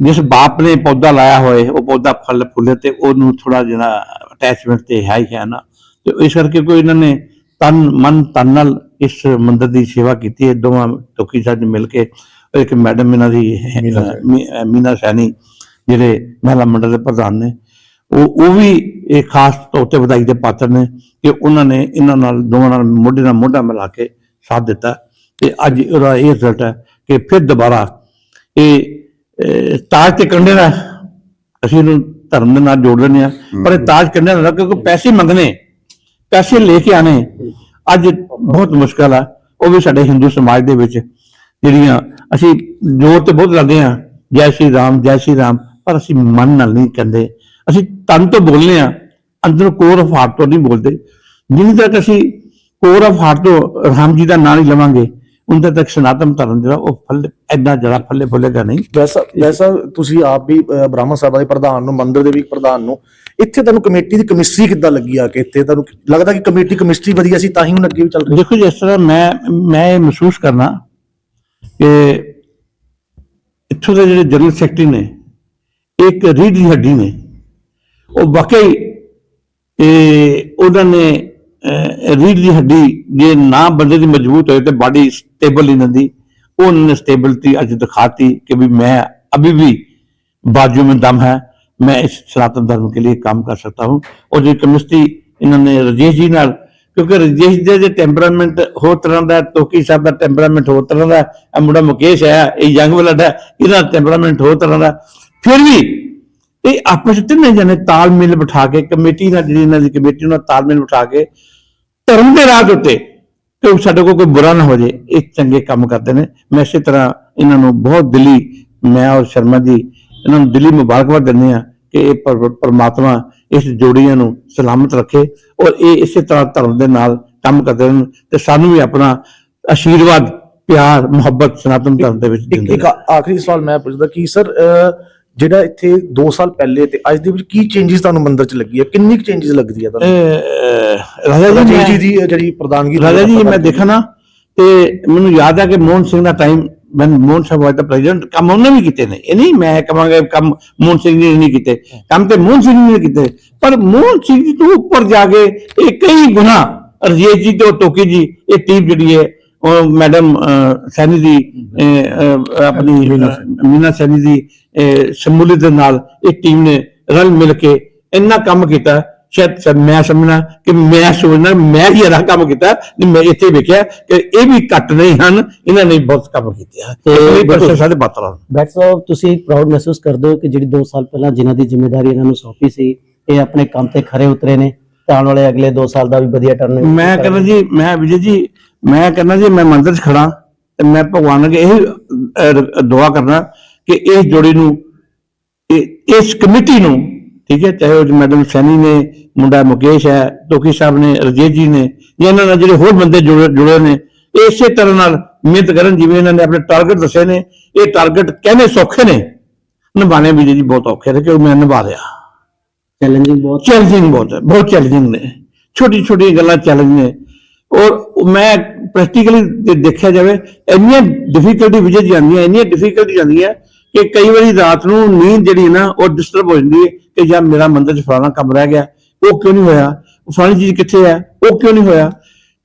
ਜਿਸ ਬਾਪ ਨੇ ਪੌਦਾ ਲਾਇਆ ਹੋਏ ਉਹ ਪੌਦਾ ਫਲ ਫੁੱਲੇ ਤੇ ਉਹਨੂੰ ਥੋੜਾ ਜਿਹੜਾ ਅਟੈਚਮੈਂਟ ਤੇ ਹੈ ਹੀ ਹੈ ਨਾ। ਤੇ ਇਸ ਕਰਕੇ ਕੋਈ ਇਹਨਾਂ ਨੇ ਤਨ ਮਨ ਤਨ ਨਾਲ ਇਸ ਮੰਦਿਰ ਦੀ ਸੇਵਾ ਕੀਤੀ ਹੈ। ਦੋਵਾਂ ਟੋਕੀ ਸਾਹਿਬ ਮਿਲ ਕੇ ਇੱਕ ਮੈਡਮ ਇਹਨਾਂ ਦੀ ਮੀਨਾ ਸੈਣੀ। ਜਿਹੜੇ ਮਹਿਲਾ ਮੰਡਲ ਦੇ ਪ੍ਰਧਾਨ ਨੇ ਉਹ ਉਹ ਵੀ ਇਹ ਖਾਸ ਤੌਰ ਤੇ ਵਧਾਈ ਦੇ ਪਾਤਰ ਨੇ ਕਿ ਉਹਨਾਂ ਨੇ ਇਹਨਾਂ ਨਾਲ ਦੋਵਾਂ ਨਾਲ ਮੋਢੇ ਨਾਲ ਮੋਢਾ ਮਿਲਾ ਕੇ ਸਾਥ ਦਿੱਤਾ। ਤੇ ਅੱਜ ਉਹਦਾ ਇਹ ਰਿਜ਼ਲਟ ਹੈ ਕਿ ਫਿਰ ਦੁਬਾਰਾ ਇਹ ਤਾਜ ਤੇ ਕੰਡੇ ਦਾ ਅਸੀਂ ਇਹਨੂੰ ਧਰਮ ਦੇ ਨਾਲ ਜੋੜ ਦਿੰਦੇ ਆ ਪਰ ਇਹ ਤਾਜ ਕੰਡੇ ਦਾ ਕਿਉਂਕਿ ਪੈਸੇ ਮੰਗਨੇ ਪੈਸੇ ਲੈ ਕੇ ਆਣੇ ਅੱਜ ਬਹੁਤ ਮੁਸ਼ਕਲ ਆ। ਉਹ ਵੀ ਸਾਡੇ ਹਿੰਦੂ ਸਮਾਜ ਦੇ ਵਿੱਚ ਜਿਹੜੀਆਂ ਅਸੀਂ ਜੋਰ ਤੇ ਬਹੁਤ ਲਾਉਂਦੇ ਆ ਜੈ ਸ਼੍ਰੀ ਰਾਮ ਜੈ ਸ਼੍ਰੀ ਰਾਮ ਪਰ ਅਸੀਂ ਮਨ ਨਾਲ ਨਹੀਂ ਕਹਿੰਦੇ। ਅਸੀਂ ਤਨ ਤੋਂ ਬੋਲਨੇ ਆ ਅੰਦਰ ਕੋਰ ਆਫ ਹਾਰਟ ਤੋਂ ਨਹੀਂ ਬੋਲਦੇ। ਜਿੰਨੀ ਤੱਕ ਅਸੀਂ ਕੋਰ ਆਫ ਹਾਰਟ ਤੋਂ ਰਾਮ ਜੀ ਦਾ ਨਾਂ ਨਹੀਂ ਲਵਾਂਗੇ ਉਹਨਾਂ ਤੱਕ ਸਨਾਤਨ ਧਰਮ ਜਿਹੜਾ ਉਹ ਫਲ ਐਡਾ ਜ਼ਿਆਦਾ ਫੱਲੇ ਫੁੱਲੇਗਾ ਨਹੀਂ। ਵੈਸਾ ਵੈਸਾ ਤੁਸੀਂ ਆਪ ਵੀ ਬ੍ਰਾਹਮਣ ਸਭਾ ਦੇ ਪ੍ਰਧਾਨ ਨੂੰ ਮੰਦਿਰ ਦੇ ਵੀ ਪ੍ਰਧਾਨ ਨੂੰ ਇੱਥੇ ਤੁਹਾਨੂੰ ਕਮੇਟੀ ਦੀ ਕਮਿਸਟਰੀ ਕਿੱਦਾਂ ਲੱਗੀ ਆ ਕਿ ਇੱਥੇ? ਤੁਹਾਨੂੰ ਲੱਗਦਾ ਕਿ ਕਮੇਟੀ ਕਮਿਸਟਰੀ ਵਧੀਆ ਸੀ ਤਾਂ ਹੀ ਹੁਣ ਅੱਗੇ ਵੀ ਚੱਲ ਰਹੀ ਦੇਖੋ ਜਿਸ ਤਰ੍ਹਾਂ ਮੈਂ ਮੈਂ ਇਹ ਮਹਿਸੂਸ ਕਰਨਾ ਕਿ ਇੱਥੋਂ ਦੇ ਜਿਹੜੇ ਜਨਰਲ ਸੈਕਟਰੀ ਨੇ ਇੱਕ ਰੀੜ ਦੀ ਹੱਡੀ ਨੇ। ਉਹ ਵਾਕਈ ਇਹ ਉਹਨਾਂ ਨੇ ਰੀੜ ਦੀ ਹੱਡੀ ਜੇ ਨਾ ਬੰਦੇ ਦੀ ਮਜ਼ਬੂਤ ਹੋਏ ਤੇ ਬਾਡੀ ਸਟੇਬਲ ਨਹੀਂ ਹੁੰਦੀ ਉਹ ਉਹਨਾਂ ਨੇ ਸਟੇਬਿਲਿਟੀ ਅੱਜ ਦਿਖਾਤੀ कि भी मैं अभी भी बाजू में दम है मैं इस सनातन धर्म के लिए काम कर सकता हूँ और जो केमिस्ट्री इन्होंने राजेश जी ਨਾਲ ਕਿਉਂਕਿ ਰਜੇਸ਼ ਦੇ ਜੇ ਟੈਂਪਰਾਮੈਂਟ ਹੋਰ ਤਰ੍ਹਾਂ ਦਾ ਤੋਕੀ ਸਾਹਿਬ ਦਾ ਟੈਂਪਰਾਮੈਂਟ ਹੋਰ ਤਰ੍ਹਾਂ ਦਾ ਇਹ ਮੁੰਡਾ ਮੁਕੇਸ਼ ਹੈ ਇਹ ਯੰਗ ਬਲੱਡ ਹੈ ਇਹਦਾ ਟੈਂਪਰਾਮੈਂਟ ਹੋਰ ਤਰ੍ਹਾਂ ਦਾ ਫਿਰ ਵੀ ਇਹ ਆਪਸ ਵਿੱਚ ਤਿੰਨੇ ਜਣੇ ਤਾਲਮੇਲ ਬਿਠਾ ਕੇ ਕਮੇਟੀ ਨਾਲ ਜਿਹੜੀ ਇਹਨਾਂ ਦੀ ਕਮੇਟੀ ਨਾਲ ਤਾਲਮੇਲ ਬਿਠਾ ਕੇ ਧਰਮ ਦੇ ਰਾਹ ਉੱਤੇ ਕਿ ਸਾਡੇ ਕੋਲ ਕੋਈ ਬੁਰਾ ਨਾ ਹੋ ਜੇ ਇਹ ਚੰਗੇ ਕੰਮ ਕਰਦੇ ਨੇ। ਮੈਂ ਇਸੇ ਤਰ੍ਹਾਂ ਇਹਨਾਂ ਨੂੰ ਬਹੁਤ ਦਿਲੀ ਮੈਂ ਔਰ ਸ਼ਰਮਾ ਜੀ ਇਹਨਾਂ ਨੂੰ ਦਿਲੀ ਮੁਬਾਰਕਬਾਦ ਦਿੰਦੇ ਆ ਕਿ ਇਹ ਪਰ- ਪਰਮਾਤਮਾ ਇਸ ਜੋੜੀਆਂ ਨੂੰ ਸਲਾਮਤ ਰੱਖੇ ਔਰ ਇਹ ਇਸੇ ਤਰ੍ਹਾਂ ਧਰਮ ਦੇ ਨਾਲ ਕੰਮ ਕਰਦੇ ਰਹਿਣ ਤੇ ਸਾਨੂੰ ਵੀ ਆਪਣਾ ਆਸ਼ੀਰਵਾਦ ਪਿਆਰ ਮੁਹੱਬਤ ਸਨਾਤਨ ਧਰਮ ਦੇ ਵਿੱਚ ਦਿੰਦੇ ਇੱਕ ਆਖਰੀ ਸਵਾਲ ਮੈਂ ਪੁੱਛਦਾ ਕਿ ਸਰ ਜਿਹੜਾ ਇੱਥੇ 2 ਸਾਲ ਪਹਿਲੇ ਤੇ ਅੱਜ ਦੇ ਵਿੱਚ ਕੀ ਚੇਂਜਸ ਤੁਹਾਨੂੰ ਮੰਦਿਰ ਚ ਲੱਗੀ ਹੈ? ਕਿੰਨੀ ਕੁ ਚੇਂਜਸ ਲੱਗਦੀ ਹੈ ਤੁਹਾਨੂੰ? ਰਾਜਾ ਜੀ ਜੀ ਦੀ ਜਿਹੜੀ ਪ੍ਰਧਾਨਗੀ ਰਾਜਾ ਜੀ ਮੈਂ ਦੇਖਾ ਨਾ ਤੇ ਮੈਨੂੰ ਯਾਦ ਆ ਕਿ ਮੋਹਨ ਸਿੰਘ ਦਾ ਟਾਈਮ ਮੈਂ ਮੋਹਨ ਸਾਹਿਬ ਵਾਇਦਾ ਪ੍ਰੈਜ਼ੀਡੈਂਟ ਕੰਮ ਉਹਨੇ ਵੀ ਕੀਤੇ ਨੇ। ਇਹ ਨਹੀਂ ਮੈਂ ਕਹਾਂਗਾ ਕੰਮ ਮੋਹਨ ਸਿੰਘ ਨੇ ਨਹੀਂ ਕੀਤੇ। ਕੰਮ ਤੇ ਮੋਹਨ ਸਿੰਘ ਨੇ ਕੀਤੇ। ਪਰ ਮੋਹਨ ਸਿੰਘ ਜੀ ਤੋਂ ਉੱਪਰ ਜਾ ਕੇ ਇਹ ਕਈ ਗੁਣਾ ਰਜੇਸ਼ ਜੀ ਤੇ ਟੋਕੀ ਜੀ ਇਹ ਟੀਮ ਜਿਹੜੀ ਹੈ ਉਹ ਮੈਡਮ ਸੈਣੀ ਦੀ ਆਪਣੀ ਮੀਨਾ ਸੈਣੀ। ਦੀ ਸ਼ਮੂਲੀਅਤ ਦੇ ਨਾਲ ਇੱਕ ਟੀਮ ਨੇ ਰਲ ਮਿਲ ਕੇ ਇੰਨਾ ਕੰਮ ਕੀਤਾ। ਸ਼ਾਇਦ ਮੈਂ ਸਮਝਣਾ ਕਿ ਮੈਂ ਸੋਚਣਾ ਮੈਂ ਹੀ ਇਹਦਾ ਕੰਮ ਕੀਤਾ ਨਹੀਂ ਮੈਂ ਇੱਥੇ ਵੇਖਿਆ ਕਿ ਇਹ ਵੀ ਘੱਟ ਨਹੀਂ ਹਨ ਇਹਨਾਂ ਨੇ ਬਹੁਤ ਕੰਮ ਕੀਤੇ ਤੇ। ਪ੍ਰਸ਼ਾ ਦੇ ਬਾਤਰਾ ਡਾਕਟਰ ਸਾਹਿਬ ਤੁਸੀਂ ਪ੍ਰਾਊਡ ਮਹਿਸੂਸ ਕਰਦੇ ਹੋ ਕਿ ਜਿਹੜੀ 2 ਸਾਲ ਪਹਿਲਾਂ ਜਿਨ੍ਹਾਂ ਦੀ ਜ਼ਿੰਮੇਵਾਰੀ ਇਹਨਾਂ ਨੂੰ ਸੌਂਪੀ ਸੀ ਇਹ ਆਪਣੇ ਕੰਮ ਤੇ ਖਰੇ ਉਤਰੇ ਨੇ ਤੇ ਆਉਣ ਵਾਲੇ ਅਗਲੇ 2 ਸਾਲ ਦਾ ਵੀ ਵਧੀਆ ਟਰਨ ਮੈਂ ਕਹਿੰਦਾ ਜੀ ਮੈਂ ਵਿਜੇ ਜੀ ਮੈਂ ਕਹਿੰਦਾ ਜੀ ਮੈਂ ਮੰਦਿਰ 'ਚ ਖੜਾ ਤੇ ਮੈਂ ਭਗਵਾਨ ਅੱਗੇ ਇਹ ਦੁਆ ਕਰਨਾ ਕਿ ਇਸ ਜੋੜੀ ਨੂੰ ਇਸ ਕਮੇਟੀ ਨੂੰ ਠੀਕ ਹੈ ਚਾਹੇ ਉਹ ਮੈਡਮ ਸੈਣੀ ਨੇ ਮੁੰਡਾ ਮੁਕੇਸ਼ ਹੈ ਤੋਕੀ ਸਾਹਿਬ ਨੇ ਰਜੇਸ਼ ਜੀ ਨੇ ਜਾਂ ਇਹਨਾਂ ਨਾਲ ਜਿਹੜੇ ਹੋਰ ਬੰਦੇ ਜੁੜੇ ਜੁੜੇ ਨੇ ਇਸੇ ਤਰ੍ਹਾਂ ਨਾਲ ਮਿਹਨਤ ਕਰਨ ਜਿਵੇਂ ਇਹਨਾਂ ਨੇ ਆਪਣੇ ਟਾਰਗੇਟ ਦੱਸੇ ਨੇ ਇਹ ਟਾਰਗੇਟ ਕਹਿੰਦੇ ਸੌਖੇ ਨੇ। ਨਿਭਾਣੇ ਵੀ ਜੀ ਬਹੁਤ ਔਖੇ ਨੇ ਕਿ ਉਹ ਮੈਂ ਨਿਭਾ ਰਿਹਾ। ਚੈਲੰਜਿੰਗ ਬਹੁਤ। ਚੈਲੰਜਿੰਗ ਬਹੁਤ ਹੈ ਬਹੁਤ ਚੈਲੰਜਿੰਗ ਨੇ। ਛੋਟੀ ਛੋਟੀ ਗੱਲਾਂ ਚੈਲੰਜ ਨੇ। ਔਰ ਮੈਂ ਪ੍ਰੈਕਟੀਕਲੀ ਦੇਖਿਆ ਜਾਵੇ ਇੰਨੀਆਂ ਡਿਫਿਕਲਟੀ ਵਿਜੇ ਜਾਂਦੀਆਂ ਇੰਨੀਆਂ ਡਿਫਿਕਲਟੀ ਜਾਂਦੀਆਂ ਕਿ ਕਈ ਵਾਰੀ ਰਾਤ ਨੂੰ ਨੀਂਦ ਜਿਹੜੀ ਨਾ ਉਹ ਡਿਸਟਰਬ ਹੋ ਜਾਂਦੀ ਹੈ ਕਿ ਜਾਂ ਮੇਰਾ ਮੰਦਰ 'ਚ ਫਲਾਣਾ ਕੰਮ ਰਹਿ ਗਿਆ, ਉਹ ਕਿਉਂ ਨਹੀਂ ਹੋਇਆ? ਉਹ ਫਲਾਣੀ ਚੀਜ਼ ਕਿੱਥੇ ਹੈ? ਉਹ ਕਿਉਂ ਨਹੀਂ ਹੋਇਆ?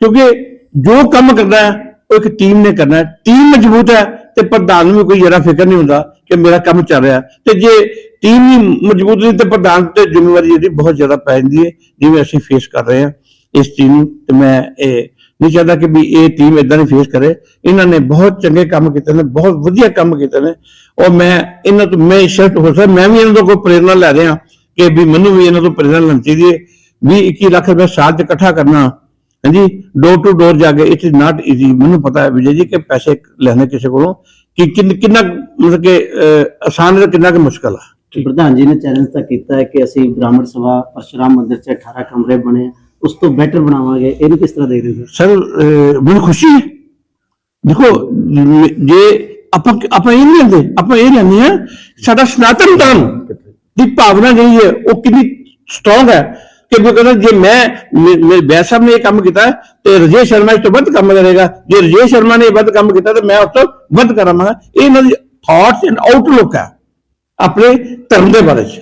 ਕਿਉਂਕਿ ਜੋ ਕੰਮ ਕਰਨਾ ਹੈ, ਉਹ ਇੱਕ ਟੀਮ ਨੇ ਕਰਨਾ ਹੈ। ਟੀਮ ਮਜ਼ਬੂਤ ਹੈ ਤੇ ਪ੍ਰਧਾਨ ਨੂੰ ਵੀ ਕੋਈ ਜਰਾ ਫਿਕਰ ਨਹੀਂ ਹੁੰਦਾ ਕਿ ਮੇਰਾ ਕੰਮ ਚੱਲ ਰਿਹਾ ਤੇ ਜੇ ਟੀਮ ਹੀ ਮਜ਼ਬੂਤ ਨਹੀਂ, ਤੇ ਪ੍ਰਧਾਨ ਤੇ ਜ਼ਿੰਮੇਵਾਰੀ ਜਿਹੜੀ ਬਹੁਤ ਜ਼ਿਆਦਾ ਪੈ ਜਾਂਦੀ ਹੈ, ਜਿਵੇਂ ਅਸੀਂ ਫੇਸ ਕਰ ਰਹੇ ਹਾਂ ਇਸ ਚੀਜ਼ ਨੂੰ, ਤੇ ਮੈਂ ਇਹ ਨਹੀਂ ਚਾਹਦਾ ਕਿ ਵੀ ਇਹ ਟੀਮ ਇਦਾਂ ਨਹੀਂ ਫੇਸ ਕਰੇ। ਇਹਨਾਂ ਨੇ ਬਹੁਤ ਚੰਗੇ ਕੰਮ ਕੀਤੇ ਨੇ ਬਹੁਤ ਵਧੀਆ ਕੰਮ ਕੀਤੇ ਨੇ। ਔਰ ਮੈਂ ਇਹਨਾਂ ਤੋਂ ਮੈਂ ਸ਼ਰਟ ਹੋ ਸਕਦਾ ਮੈਂ ਵੀ ਇਹਨਾਂ ਤੋਂ ਕੋਈ ਪ੍ਰੇਰਣਾ ਲੈ ਰਿਹਾ ਕਿ ਵੀ ਮੈਨੂੰ ਵੀ ਇਹਨਾਂ ਤੋਂ ਪ੍ਰੇਰਣਾ ਲੈਣੀ ਚਾਹੀਦੀ ਹੈ। 20 21 ਲੱਖ ਰੁਪਏ ਸਾਲ ਚ ਇਕੱਠਾ ਕਰਨਾ। ਹਾਂਜੀ ਡੋਰ ਟੂ ਡੋਰ ਜਾ ਕੇ ਇਟ ਇਜ਼ ਨਾਟ ਈਜ਼ੀ ਮੈਨੂੰ ਪਤਾ ਹੈ ਵਿਜੇ ਜੀ ਕਿ ਪੈਸੇ ਲੈਣੇ ਕਿਸੇ ਕੋਲੋਂ। ਕਿ ਕਿੰਨ- ਕਿੰਨਾ ਮਤਲਬ ਕਿ ਅਹ, ਆਸਾਨ ਹੈ ਕਿੰਨਾ ਕਿ ਮੁਸ਼ਕਲ ਆ। ਪ੍ਰਧਾਨ ਜੀ ਨੇ ਚੈਲੰਜ ਤਾਂ ਕੀਤਾ ਹੈ ਕਿ ਅਸੀਂ ਬ੍ਰਾਹਮਣ ਸਭਾ ਪਰਸ਼ੁਰਾਮ ਮੰਦਿਰ 'ਚ 18 ਕਮਰੇ ਬਣੇ। ਆ, ਉਸ ਤੋਂ ਬੈਟਰ ਬਣਾਵਾਂਗੇ। ਇਹਨੂੰ ਕਿਸ ਤਰ੍ਹਾਂ ਦੇਖਦੇ ਹੋ ਸਰ? ਮੈਨੂੰ ਖੁਸ਼ੀ ਹੈ। ਦੇਖੋ, ਜੇ ਆਪਾਂ ਆਪਾਂ ਇਹ ਨਹੀਂ ਲੈਂਦੇ, ਆਪਾਂ ਇਹ ਲੈਂਦੇ ਆ ਸਾਡਾ ਸਨਾਤਨ ਧਰਮ ਦੀ ਭਾਵਨਾ ਜਿਹੜੀ ਹੈ, ਉਹ ਕਿੰਨੀ ਸਟਰੋਂਗ ਹੈ ਕਿ ਮੈਂ ਕਹਿੰਦਾ, ਜੇ ਮੈਂ ਮੇਰੇ ਬੈਸ ਸਾਹਿਬ ਨੇ ਇਹ ਕੰਮ ਕੀਤਾ ਤੇ ਰਜੇ ਸ਼ਰਮਾ ਇਸ ਤੋਂ ਵੱਧ ਕੰਮ ਕਰੇਗਾ। ਜੇ ਰਜੇ ਸ਼ਰਮਾ ਨੇ ਇਹ ਵੱਧ ਕੰਮ ਕੀਤਾ, ਤੇ ਮੈਂ ਉਸ ਤੋਂ ਵੱਧ ਕਰਾਂਗਾ। ਇਹ ਇਹਨਾਂ ਦੀ ਥਾਟਸ ਐਂਡ ਆਊਟਲੁੱਕ ਹੈ, ਆਪਣੇ ਧਰਮ ਦੇ ਬਾਰੇ ਚ।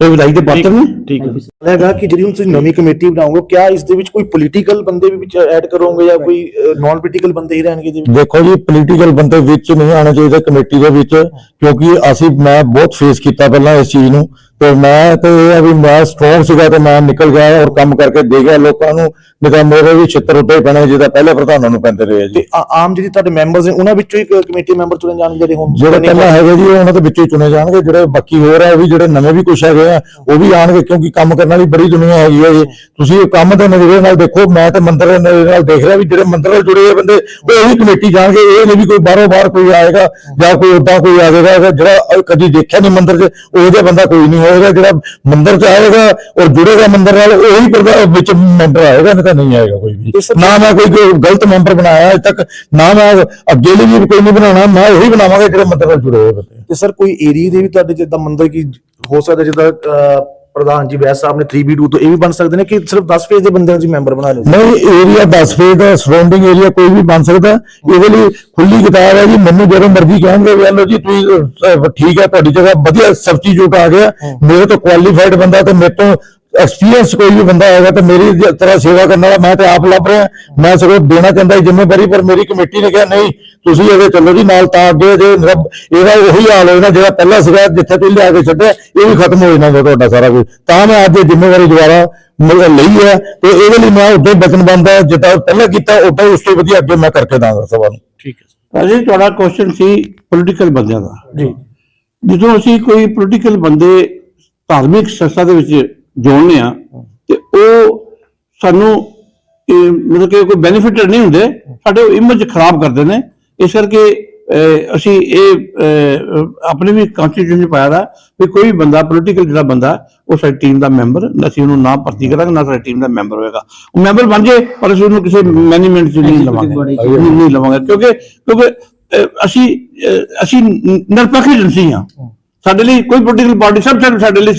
ਇਹ ਵਧਾਈ ਦੇ ਪਾਤਰ ਨੇ ਠੀਕ ਹੈ। ਹੈਗਾ ਕਿ ਜਿਹੜੀ ਹੁਣ ਤੁਸੀਂ ਨਵੀਂ ਕਮੇਟੀ ਬਣਾਓਗੇ ਕਿਆ ਇਸ ਦੇ ਵਿੱਚ ਕੋਈ ਪੋਲੀਟੀਕਲ ਬੰਦੇ ਵੀ ਵਿੱਚ ਐਡ ਕਰੋਗੇ ਜਾਂ ਕੋਈ ਨਾਨ ਪੋਲੀਟੀਕਲ ਬੰਦੇ ਹੀ ਰਹਿਣਗੇ ਵਿੱਚ? ਦੇਖੋ ਜੀ ਪੋਲੀਟੀਕਲ ਬੰਦੇ ਵਿੱਚ ਨਹੀਂ ਆਉਣੇ ਚਾਹੀਦੇ ਕਮੇਟੀ ਦੇ ਵਿੱਚ ਕਿਉਂਕਿ ਅਸੀਂ ਮੈਂ ਬਹੁਤ ਫੇਸ ਕੀਤਾ ਪਹਿਲਾਂ ਇਸ ਚੀਜ਼ ਨੂੰ। ਤੇ ਮੈਂ ਤੇ ਇਹ ਆ ਵੀ ਮੈਂ ਸਟਰੋਂਗ ਸੀਗਾ ਤੇ ਮੈਂ ਨਿਕਲ ਗਿਆ ਔਰ ਕੰਮ ਕਰਕੇ ਦੇ ਗਿਆ। ਲੋਕਾਂ ਨੂੰ ਨਹੀਂ ਤਾਂ ਮੇਰੇ ਵੀ ਛਿੱਤਰ ਉੱਤੇ ਪੈਣੇ ਜਿਹਦਾ ਪਹਿਲੇ ਪ੍ਰਧਾਨਾਂ ਨੂੰ ਪੈਂਦੇ ਰਹੇ ਜੀ। ਆ- ਆਮ ਜਿਹੜੀ ਤੁਹਾਡੇ ਮੈਂਬਰਸ ਨੇ ਉਹਨਾਂ ਵਿੱਚੋਂ ਇੱਕ ਕਮੇਟੀ ਮੈਂਬਰ ਚੁਣੇ ਜਾਣਗੇ ਜਿਹੜੇ ਹੁਣ ਜਿਹੜੇ ਪਹਿਲਾਂ ਹੈਗੇ ਜੀ ਉਹਨਾਂ ਦੇ ਵਿੱਚੋਂ ਹੀ ਚੁਣੇ ਜਾਣਗੇ। ਜਿਹੜੇ ਬਾਕੀ ਹੋਰ ਆ ਉਹ ਵੀ ਜਿਹੜੇ ਨਵੇਂ ਵੀ ਕੁਛ ਹੈਗੇ ਆ ਉਹ ਵੀ ਆਣਗੇ ਕਿਉਂਕਿ ਕੰਮ ਕਰਨ ਵਾਲੀ ਬੜੀ ਦੁਨੀਆ ਹੈਗੀ ਹੈ ਜੀ। ਤੁਸੀਂ ਇਹ ਕੰਮ ਦੇ ਨਜ਼ਰੀਏ ਨਾਲ ਦੇਖੋ ਮੈਂ ਤੇ ਮੰਦਰ ਦੇ ਨਜ਼ਰੀਏ ਨਾਲ ਦੇਖ ਰਿਹਾ ਵੀ ਜਿਹੜੇ ਮੰਦਰ ਨਾਲ ਜੁੜੇ ਹੋਏ ਬੰਦੇ ਉਹ ਇਹੀ ਕਮੇਟੀ ਜਾਣਗੇ। ਇਹ ਨਹੀਂ ਵੀ ਕੋਈ ਬਾਹਰੋਂ ਬਾਹਰ ਕੋਈ ਆਏਗਾ ਜਾਂ ਕੋਈ ਉਦਾਂ ਕੋਈ ਆ ਜਾਏਗਾ ਜਿਹੜਾ ਕਦੀ ਦੇਖਿਆ ਨਹੀਂ ਮੰਦਰ 'ਚ ਉਹ ਜਿਹਾ ਬੰਦਾ ਕੋਈ ਨਹੀਂ ਹੋਏਗਾ ਜਿਹੜਾ ਮੰਦਿਰ ਚ ਆਏਗਾ ਔਰ ਜੁੜੇਗਾ ਮੰਦਿਰ ਨਾਲ ਉਹੀ ਪ੍ਰਧਾਨ ਵਿੱਚ ਮੈਂਬਰ ਆਏਗਾ ਨਹੀਂ ਤਾਂ ਨਹੀਂ ਆਏਗਾ ਕੋਈ ਵੀ। ਨਾ ਮੈਂ ਕੋਈ ਗਲਤ ਮੈਂਬਰ ਬਣਾਇਆ ਅਜੇ ਤੱਕ ਨਾ ਮੈਂ ਅੱਗੇ ਲਈ ਵੀ ਕੋਈ ਨਹੀਂ ਬਣਾਉਣਾ ਮੈਂ ਉਹੀ ਬਣਾਵਾਂਗਾ ਜਿਹੜੇ ਮੰਦਿਰ ਨਾਲ ਜੁੜੇ ਹੋਏ ਬੰਦੇ। ਤੇ ਸਰ ਕੋਈ ਏਰੀਆ ਦੇ ਵੀ ਤੁਹਾਡੇ ਜਿੱਦਾਂ ਮੰਦਰ ਕੀ ਹੋ ਸਕਦਾ ਜਿੱਦਾਂ ਪ੍ਰਧਾਨ ਜੀ ਵੈਸ ਸਾਹਿਬ ਨੇ 3B2 ਤੋਂ ਇਹ ਵੀ ਬਣ ਸਕਦੇ ਨੇ ਕਿ ਸਿਰਫ 10 ਫੇਜ਼ ਦੇ ਬੰਦਿਆਂ ਜੀ ਮੈਂਬਰ ਬਣਾ ਲਓ ਨਹੀਂ ਏਰੀਆ 10 ਫੇਸ ਦਾ ਸਰਾਊਂਡਿੰਗ ਏਰੀਆ ਕੋਈ ਵੀ ਬਣ ਸਕਦਾ। ਇਹਦੇ ਲਈ ਖੁੱਲੀ ਕਿਤਾਬ ਹੈ ਜੀ ਮੈਨੂੰ ਜਦੋਂ ਮਰਜ਼ੀ ਕਹਿਣਗੇ ਵੀ ਲਓ ਜੀ ਤੁਸੀਂ ਠੀਕ ਹੈ ਤੁਹਾਡੀ ਜਗ੍ਹਾ ਵਧੀਆ ਸਬਸਟੀਟਿਊਟ ਆ ਗਿਆ। ਮੇਰੇ ਤੋਂ ਕੁਆਲੀਫਾਈਡ ਬੰਦਾ ਤੇ ਮੇਰੇ ਤੋਂ ਐਕਸਪੀਰੀਅੰਸ ਕੋਈ ਵੀ ਬੰਦਾ ਆਏਗਾ ਤੇ ਮੇਰੀ ਤਰ੍ਹਾਂ ਸੇਵਾ ਕਰਨ ਵਾਲਾ ਮੈਂ ਤੇ ਆਪ ਲੱਭ ਰਿਹਾ। ਮੈਂ ਸਗੋਂ ਦੇਣਾ ਚਾਹੁੰਦਾ ਜ਼ਿੰਮੇਵਾਰੀ ਪਰ ਮੇਰੀ ਕਮੇਟੀ ਨੇ ਕਿਹਾ ਨਹੀਂ ਤੁਸੀਂ ਇਹਦੇ ਚੱਲੋ ਜੀ ਨਾਲ ਤਾਂ ਅੱਗੇ ਜੇ ਰੱਬ ਇਹਦਾ ਉਹੀ ਹਾਲ ਹੋਇਆ ਨਾ ਜਿਹੜਾ ਪਹਿਲਾਂ ਸੀਗਾ ਜਿੱਥੇ ਤੁਸੀਂ ਲਿਆ ਕੇ ਛੱਡਿਆ ਇਹ ਵੀ ਖਤਮ ਹੋ ਜਾਣਾ ਤੁਹਾਡਾ ਸਾਰਾ ਕੁਝ। ਤਾਂ ਮੈਂ ਅੱਜ ਇਹ ਜ਼ਿੰਮੇਵਾਰੀ ਦੁਬਾਰਾ ਮ- ਲਈ ਹੈ ਤੇ ਇਹਦੇ ਲਈ ਮੈਂ ਉਦੋਂ ਬਚਨਬੰਦ ਹੈ ਜਿੱਦਾਂ ਪਹਿਲਾਂ ਕੀਤਾ ਉਦਾਂ ਉਸ ਤੋਂ ਵਧੀਆ ਅੱਗੇ ਮੈਂ ਕਰਕੇ ਦਾਂਗਾ ਸਭਾ ਨੂੰ। ਠੀਕ ਹੈ। ਰਾਜੇ ਤੁਹਾਡਾ ਕੁਐਸਚਨ ਸੀ ਪੋਲੀਟੀਕਲ ਬੰਦਿਆਂ ਦਾ। ਜੀ। ਜਦੋਂ ਅਸੀਂ ਕੋਈ ਪੋਲੀਟੀਕਲ ਬੰਦੇ ਧਾਰਮਿਕ ਸੰਸਥਾ ਦੇ ਵਿੱਚ ਜੋੜਨੇ ਆ ਤੇ ਉਹ ਸਾਨੂੰ ਇਹ ਮਤਲਬ ਕਿ ਕੋਈ ਬੈਨੀਫਿਟ ਨਹੀਂ ਹੁੰਦੇ ਸਾਡੇ ਇਮੇਜ ਖਰਾਬ ਕਰਦੇ ਨੇ। ਇਸ ਕਰਕੇ ਅਸੀਂ ਇਹ ਆਪਣੇ ਵੀ ਕਨਸਟੀਟਿਊਸ਼ਨ ਚ ਪਾਇਆ ਦਾ ਵੀ ਕੋਈ ਵੀ ਬੰਦਾ ਪੋਲੀਟੀਕਲ ਜਿਹੜਾ ਬੰਦਾ ਉਹ ਸਾਡੀ ਟੀਮ ਦਾ ਮੈਂਬਰ ਅਸੀਂ ਉਹਨੂੰ ਨਾ ਭਰਤੀ ਕਰਾਂਗੇ ਨਾ ਸਾਡੀ ਟੀਮ ਦਾ ਮੈਂਬਰ ਹੋਏਗਾ। ਉਹ ਮੈਂਬਰ ਬਣ ਜੇ ਪਰ ਅਸੀਂ ਉਹਨੂੰ ਕਿਸੇ ਮੈਨੇਜਮੈਂਟ ਚ ਨਹੀਂ ਲਵਾਂਗੇ। ਨਹੀਂ ਲਵਾਂਗੇ ਕਿਉਂਕਿ ਕਿਉਂਕਿ ਅਸੀਂ ਅਸੀਂ ਨਿਰਪੱਖ ਏਜੰਸੀ ਹਾਂ ਸਾਡੇ ਲਈ ਕੋਈ ਪੋਲੀਟੀਕਲ ਪਾਰਟੀ ਸਭ ਸਾਡੇ ਸਾਡੇ ਲਈ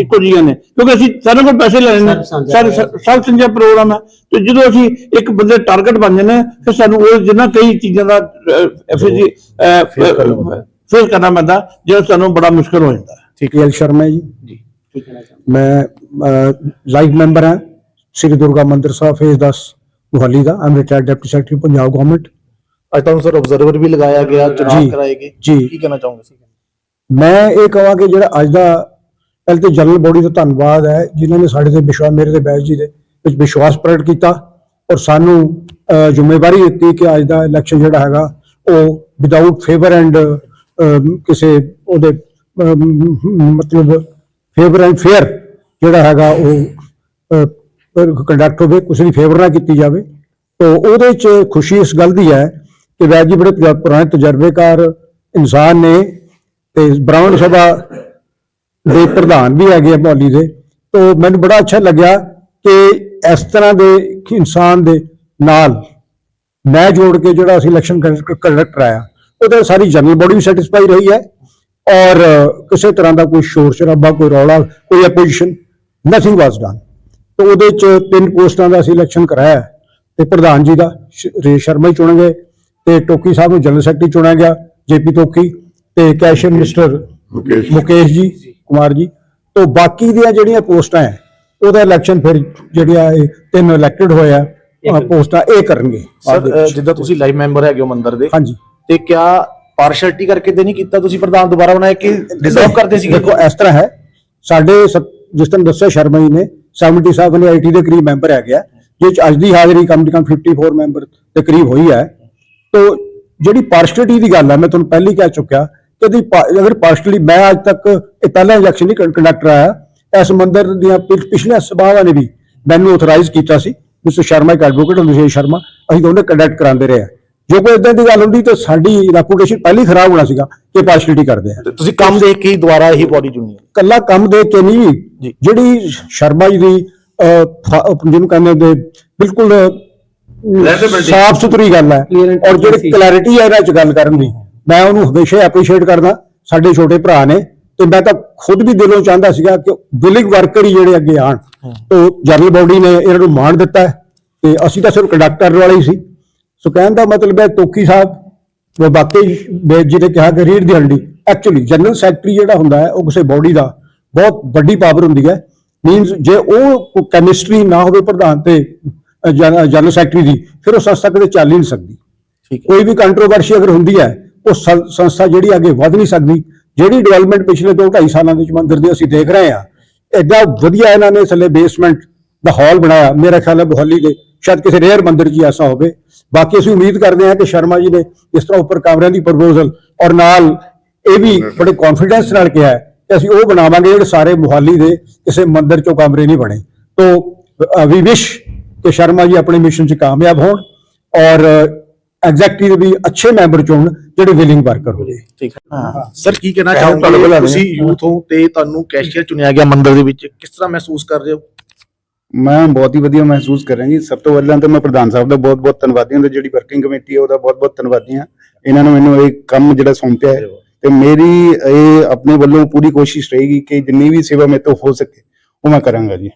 ਇੱਕੋ ਜਿਹੀਆਂ ਨੇ। ਕਿਉਂਕਿ ਅਸੀਂ ਸਾਡੇ ਕੋਲ ਪੈਸੇ ਲੈਣੇ ਨੇ ਸਾਰੇ ਸਭ ਸੰਜਾ ਪ੍ਰੋਗਰਾਮ ਹੈ। ਤੇ ਜਦੋਂ ਅਸੀਂ ਇੱਕ ਬੰਦੇ ਟਾਰਗੇਟ ਬਣ ਜਾਂਦੇ ਫਿਰ ਸਾਨੂੰ ਉਹ ਜਿੰਨਾ ਕਈ ਚੀਜ਼ਾਂ ਦਾ ਐਫਜੀ ਫੇਸ ਕਰਨਾ ਪੈਂਦਾ। ਜਿਹੜਾ ਸਾਨੂੰ ਬੜਾ ਮੁਸ਼ਕਲ ਹੋ ਜਾਂਦਾ। ਹੈ ਠੀਕ ਹੈ ਸ਼ਰਮਾ ਜੀ। ਮੈਂ ਲਾਈਵ ਮੈਂਬਰ ਹਾਂ। ਸ੍ਰੀ ਦੁਰਗਾ ਮੰਦਿਰ ਸਾਹਿਬ ਫੇਜ਼ 10 ਮੁਹੱਲੀ ਦਾ ਆਮ retired deputy secretary Punjab government ਅੱਜ ਤੁਹਾਨੂੰ ਸਰ ਆਬਜ਼ਰਵਰ ਵੀ ਲਗਾਇਆ ਗਿਆ ਚੁਣਾਵ ਜੀ, ਕਰਾਏਗੇ। ਕੀ ਕਹਿਣਾ ਚਾਹੋਗੇ? ਮੈਂ ਇਹ ਕਹਾਂ ਕਿ ਜਿਹੜਾ ਅੱਜ ਦਾ ਪਹਿਲੇ ਤੇ ਜਨਰਲ ਬੋਡੀ ਦਾ ਧੰਨਵਾਦ ਹੈ, ਜਿਨ੍ਹਾਂ ਨੇ ਸਾਡੇ ਤੇ ਵਿਸ਼ਵਾਸ ਮੇਰੇ ਤੇ ਬੈਸ ਜੀ ਦੇ ਵਿੱਚ ਵਿਸ਼ਵਾਸ ਪ੍ਰਗਟ ਕੀਤਾ ਔਰ ਸਾਨੂੰ ਜ਼ਿੰਮੇਵਾਰੀ ਦਿੱਤੀ ਕਿ ਅੱਜ ਦਾ ਇਲੈਕਸ਼ਨ ਜਿਹੜਾ ਹੈਗਾ, ਉਹ ਵਿਦਆਊਟ ਫੇਵਰ ਐਂਡ ਕਿਸੇ ਉਹਦੇ ਮਤਲਬ ਫੇਵਰ ਐਂਡ ਫੇਅਰ ਜਿਹੜਾ ਹੈਗਾ ਉਹ ਕੰਡਕਟ ਹੋਵੇ, ਕਿਸੇ ਦੀ ਫੇਵਰ ਨਾ ਕੀਤੀ ਜਾਵੇ। ਤੋ ਉਹਦੇ ਚ ਖੁਸ਼ੀ ਇਸ ਗੱਲ ਦੀ ਹੈ ਕਿ ਵੈਦ ਜੀ ਬੜੇ ਪੁਰਾਣੇ ਤਜਰਬੇਕਾਰ ਇਨਸਾਨ ਨੇ ਤੇ ਬ੍ਰਾਹਮਣ ਸਭਾ ਦੇ ਪ੍ਰਧਾਨ ਵੀ ਹੈਗੇ ਆ ਮੌਲੀ ਦੇ ਤੋ ਮੈਨੂੰ ਬੜਾ ਅੱਛਾ ਲੱਗਿਆ ਕਿ ਇਸ ਤਰ੍ਹਾਂ ਦੇ ਇਨਸਾਨ ਦੇ ਨਾਲ ਮੈਂ ਜੋੜ ਕੇ ਜਿਹੜਾ ਅਸੀਂ ਇਲੈਕਸ਼ਨ ਕੰਡਕਟ ਕਰਾਇਆ, ਉਹਦੇ ਸਾਰੀ ਜਨਰਲ ਬੋਡੀ ਵੀ ਸੈਟੀਸਫਾਈ ਰਹੀ ਹੈ ਔਰ ਕਿਸੇ ਤਰ੍ਹਾਂ ਦਾ ਕੋਈ ਸ਼ੋਰ ਸ਼ਰਾਬਾ, ਕੋਈ ਰੌਲਾ, ਕੋਈ ਆਪੋਜੀਸ਼ਨ ਨਥਿੰਗ ਵਾਸ ਡਨ ਤੇ ਉਹਦੇ ਚ ਤਿੰਨ ਪੋਸਟਾਂ ਦਾ ਅਸੀਂ ਇਲੈਕਸ਼ਨ ਕਰਾਇਆ ਹੈ। ਤੇ ਪ੍ਰਧਾਨ ਜੀ ਦਾ ਸ਼- ਰੇਸ਼ ਸ਼ਰਮਾ ਹੀ ਚੁਣੇ ਗਏ ਤੇ ਟੋਕੀ ਸਾਹਿਬ ਨੂੰ ਜਨਰਲ ਸੈਕਟਰੀ ਚੁਣਿਆ ਗਿਆ, ਜੇਪੀ ਟੋਕੀ ਤੇ ਕੈਸ਼ੀਅਰ ਮਿਨਿਸਟਰ ਮੁਕੇਸ਼। ਮੁਕੇਸ਼ ਜੀ ਕੁਮਾਰ ਜੀ ਤੋਂ ਬਾਕੀ ਦੀਆਂ ਜਿਹੜੀਆਂ ਪੋਸਟਾਂ ਹੈ ਉਹਦਾ ਇਲੈਕਸ਼ਨ ਫਿਰ ਜਿਹੜੀਆਂ ਇਹ ਤਿੰਨ ਇਲੈਕਟਡ ਹੋਇਆ ਪੋਸਟਾਂ ਇਹ ਕਰਨਗੇ ਸਰ। ਜਿੱਦਾਂ ਤੁਸੀਂ ਲਾਈਵ ਮੈਂਬਰ ਹੈਗੇ ਹੋ ਮੰਦਰ ਦੇ ਹਾਂਜੀ ਤੇ ਕਿਆ ਪਾਰਸ਼ਲਟੀ ਕਰਕੇ ਤੇ ਨਹੀਂ ਕੀਤਾ ਤੁਸੀਂ ਪ੍ਰਧਾਨ ਦੁਬਾਰਾ ਬਣਾਇਆ ਕਿ ਡਿਜ਼ਰਵ ਕਰਦੇ ਸੀਗੇ ਦੇਖੋ ਇਸ ਤਰ੍ਹਾਂ ਹੈ ਸਾਡੇ ਜਿਸ ਤਰ੍ਹਾਂ ਦੱਸਿਆ ਸ਼ਰਮਾ ਜੀ ਨੇ 77 ਨੇ ਆਈਟੀ ਦੇ ਕਰੀਬ ਮੈਂਬਰ ਹੈਗੇ ਆ ਜਿਸ 'ਚ ਅੱਜ ਦੀ ਹਾਜ਼ਰੀ ਕਮ ਤੋਂ ਕਮ 54 ਮੈਂਬਰ ਦੇ ਕਰੀਬ ਹੋਈ ਹੈ ਤੋ ਜਿਹੜੀ ਪਾਰਸ਼ਲਿਟੀ ਦੀ ਗੱਲ ਹੈ ਮੈਂ ਤੁਹਾਨੂੰ ਪਹਿਲੀ ਕਹਿ ਚੁੱਕਿਆ ਕਿ ਦੀ ਅਗਰ ਪਾਰਸ਼ਲੀ ਮੈਂ ਅੱਜ ਤੱਕ ਇਹ ਪਹਿਲਾ ਇਲੈਕਸ਼ਨ ਨਹੀਂ ਕੰਡਕਟ ਆਇਆ ਇਸ ਮੰਦਰ ਦੀਆਂ ਪਿਛ- ਪਿਛਲੇ ਸਭਾਵਾਂ ਨੇ ਵੀ ਮੈਨੂੰ ਆਥੋਰਾਈਜ਼ ਕੀਤਾ ਸੀ। ਮਿਸਟਰ ਸ਼ਰਮਾ ਇੱਕ ਐਡਵੋਕੇਟ ਹੁੰਦੇ ਸੀ ਸ਼ਰਮਾ। ਅਸੀਂ ਦੋਨੇ ਕੰਡਕਟ ਕਰਾਉਂਦੇ ਰਹੇ। ਜੋ ਕੋਈ ਇਦਾਂ ਦੀ ਗੱਲ ਹੁੰਦੀ ਤਾਂ ਸਾਡੀ ਰੈਪੂਟੇਸ਼ਨ ਪਹਿਲੀ ਖਰਾਬ ਹੋਣਾ ਸੀਗਾ ਕਿ ਪਾਰਸ਼ਲਿਟੀ ਕਰਦੇ ਆ। ਤੁਸੀਂ ਕੰਮ ਦੇਖ ਕੇ ਹੀ ਦੁਬਾਰਾ ਇਹੀ ਬੋਡੀ ਚੁਣੀ ਕੱਲਾ ਕੰਮ ਦੇਖ ਕੇ ਨਹੀਂ। ਜਿਹੜੀ ਸ਼ਰਮਾ ਜੀ ਦੀ ਜਿਹਨੂੰ ਕਹਿੰਦੇ ਹੁੰਦੇ ਬਿਲਕੁਲ ਸਾਫ਼ ਸੁਥਰੀ ਗੱਲ ਹੈ। ਔਰ ਜਿਹੜੀ। ਕਲੈਰਿਟੀ ਹੈ ਇਹਨਾਂ ਚ ਗੱਲ ਕਰਨ ਦੀ। ਮੈਂ ਉਹਨੂੰ ਹਮੇਸ਼ਾ ਐਪਰੀਸ਼ੀਏਟ ਕਰਦਾ ਸਾਡੇ ਛੋਟੇ ਭਰਾ ਨੇ ਤੇ ਮੈਂ ਤਾਂ ਖੁਦ ਵੀ ਦਿਲੋਂ ਚਾਹੁੰਦਾ ਸੀਗਾ ਕਿ ਵਿਲਿੰਗ ਵਰਕਰ ਹੀ ਜਿਹੜੇ ਅੱਗੇ ਆਣ ਤੋਂ ਜਨਰਲ ਬੋਡੀ ਨੇ ਇਹਨਾਂ ਨੂੰ ਮਾਣ ਦਿੱਤਾ ਤੇ ਅਸੀਂ ਤਾਂ ਸਿਰਫ ਕੰਡਕਟ ਕਰਨ ਵਾਲੇ ਹੀ ਸੀ। ਸੋ ਕਹਿਣ ਦਾ ਮਤਲਬ ਹੈ ਤੋਕੀ ਸਾਹਿਬ ਉਹ ਬਾਕੀ ਬੇਦ ਜੀ ਨੇ ਕਿਹਾ ਕਿ ਰੀੜ ਦੀ ਹੱਡੀ ਐਕਚੁਅਲੀ ਜਨਰਲ ਸੈਕਟਰੀ ਜਿਹੜਾ ਹੁੰਦਾ ਹੈ ਉਹ ਕਿਸੇ ਬੋਡੀ ਦਾ ਬਹੁਤ ਵੱਡੀ ਪਾਵਰ ਹੁੰਦੀ ਹੈ। ਮੀਨਸ ਜੇ ਉਹ ਕੈਮਿਸਟਰੀ ਨਾ ਹੋਵੇ ਪ੍ਰਧਾਨ ਤੇ ਜਨਰਲ ਸੈਕਟਰੀ ਦੀ ਫਿਰ ਉਹ ਸੰਸਥਾ ਕਦੇ ਚੱਲ ਹੀ ਨਹੀਂ ਸਕਦੀ। ਕੋਈ ਵੀ ਕੰਟਰੋਵਰਸ਼ੀ ਅਗਰ ਹੁੰਦੀ ਹੈ ਉਹ ਸੰਸਥਾ ਜਿਹੜੀ ਅੱਗੇ ਵਧ ਨਹੀਂ ਸਕਦੀ, ਜਿਹੜੀ ਡਿਵੈਲਪਮੈਂਟ ਪਿਛਲੇ 2 2.5 ਸਾਲਾਂ ਦੇ ਵਿੱਚ ਮੰਦਿਰ ਦੀ ਅਸੀਂ ਦੇਖ ਰਹੇ ਹਾਂ ਐਡਾ ਵਧੀਆ ਇਹਨਾਂ ਨੇ ਥੱਲੇ ਬੇਸਮੈਂਟ ਦਾ ਹਾਲ ਬਣਾਇਆ, ਮੇਰਾ ਖਿਆਲ ਹੈ ਮੁਹੱਲੀ ਦੇ, ਸ਼ਾਇਦ ਕਿਸੇ ਰੇਅਰ ਮੰਦਿਰ 'ਚ ਐਸਾ ਹੋਵੇ। ਬਾਕੀ ਅਸੀਂ ਉਮੀਦ ਕਰਦੇ ਹਾਂ ਕਿ ਸ਼ਰਮਾ ਜੀ ਨੇ ਇਸ ਤਰ੍ਹਾਂ ਉੱਪਰ ਕਮਰਿਆਂ ਦੀ ਪ੍ਰਪੋਜ਼ਲ ਔਰ ਨਾਲ ਇਹ ਵੀ ਬੜੇ ਕੌਨਫੀਡੈਂਸ ਨਾਲ ਕਿਹਾ ਕਿ ਅਸੀਂ ਉਹ ਬਣਾਵਾਂਗੇ ਜਿਹੜੇ ਸਾਰੇ ਮੁਹੱਲੀ ਦੇ ਕਿਸੇ ਮੰਦਿਰ 'ਚੋਂ ਕਮਰੇ ਨਹੀਂ ਬਣੇ। ਤੋਂ ਵੀ ਵਿਸ਼ ਕਿ ਸ਼ਰਮਾ ਜੀ ਆਪਣੇ ਮਿਸ਼ਨ 'ਚ ਕਾਮਯਾਬ ਹੋਣ ਔਰ ਐਗਜ਼ੈਕਟਲੀ ਵੀ ਅੱਛੇ ਮੈਂਬਰ ਚੁਣਨ। ਜਿਹੜੇ ਵਿਲਿੰਗ ਵਰਕਰ ਹੋਵੇ। ਠੀਕ ਹੈ। ਸਰ ਕੀ ਕਹਿਣਾ ਕਹਿਣ ਤੁਹਾਡੇ ਤੁਸੀਂ ਯੂਥ ਹੋ ਤੇ ਤੁਹਾਨੂੰ ਕੈਸ਼ੀਅਰ ਚੁਣਿਆ ਗਿਆ ਮੰਦਿਰ ਦੇ ਵਿੱਚ। ਕਿਸ ਤਰ੍ਹਾਂ ਮਹਿਸੂਸ ਕਰ ਰਹੇ ਹੋ? ਮੈਂ ਬਹੁਤ ਹੀ ਵਧੀਆ ਮਹਿਸੂਸ ਕਰ ਰਿਹਾ ਜੀ। ਸਭ ਤੋਂ ਪਹਿਲਾਂ ਤਾਂ ਮੈਂ ਪ੍ਰਧਾਨ ਸਾਹਿਬ ਦਾ ਬਹੁਤ-ਬਹੁਤ ਧੰਨਵਾਦੀ ਹਾਂ ਤੇ ਜਿਹੜੀ ਵਰਕਿੰਗ ਕਮੇਟੀ ਹੈ ਉਹਦਾ ਬਹੁਤ-ਬਹੁਤ ਧੰਨਵਾਦੀ ਹਾਂ। ਇਹਨਾਂ ਨੇ ਮੈਨੂੰ ਇਹ ਕੰਮ ਜਿਹੜਾ ਸੌਂਪਿਆ ਹੈ ਤੇ ਮੇਰੀ ਇਹ ਆਪਣੇ ਵੱਲੋਂ ਪੂਰੀ ਕੋਸ਼ਿਸ਼ ਰਹੇਗੀ ਕਿ ਜਿੰਨੀ ਵੀ ਸੇਵਾ ਮੇਰੇ ਤੋਂ ਹੋ ਸਕੇ ਉਹ ਮੈਂ ਕਰਾਂਗਾ ਜੀ।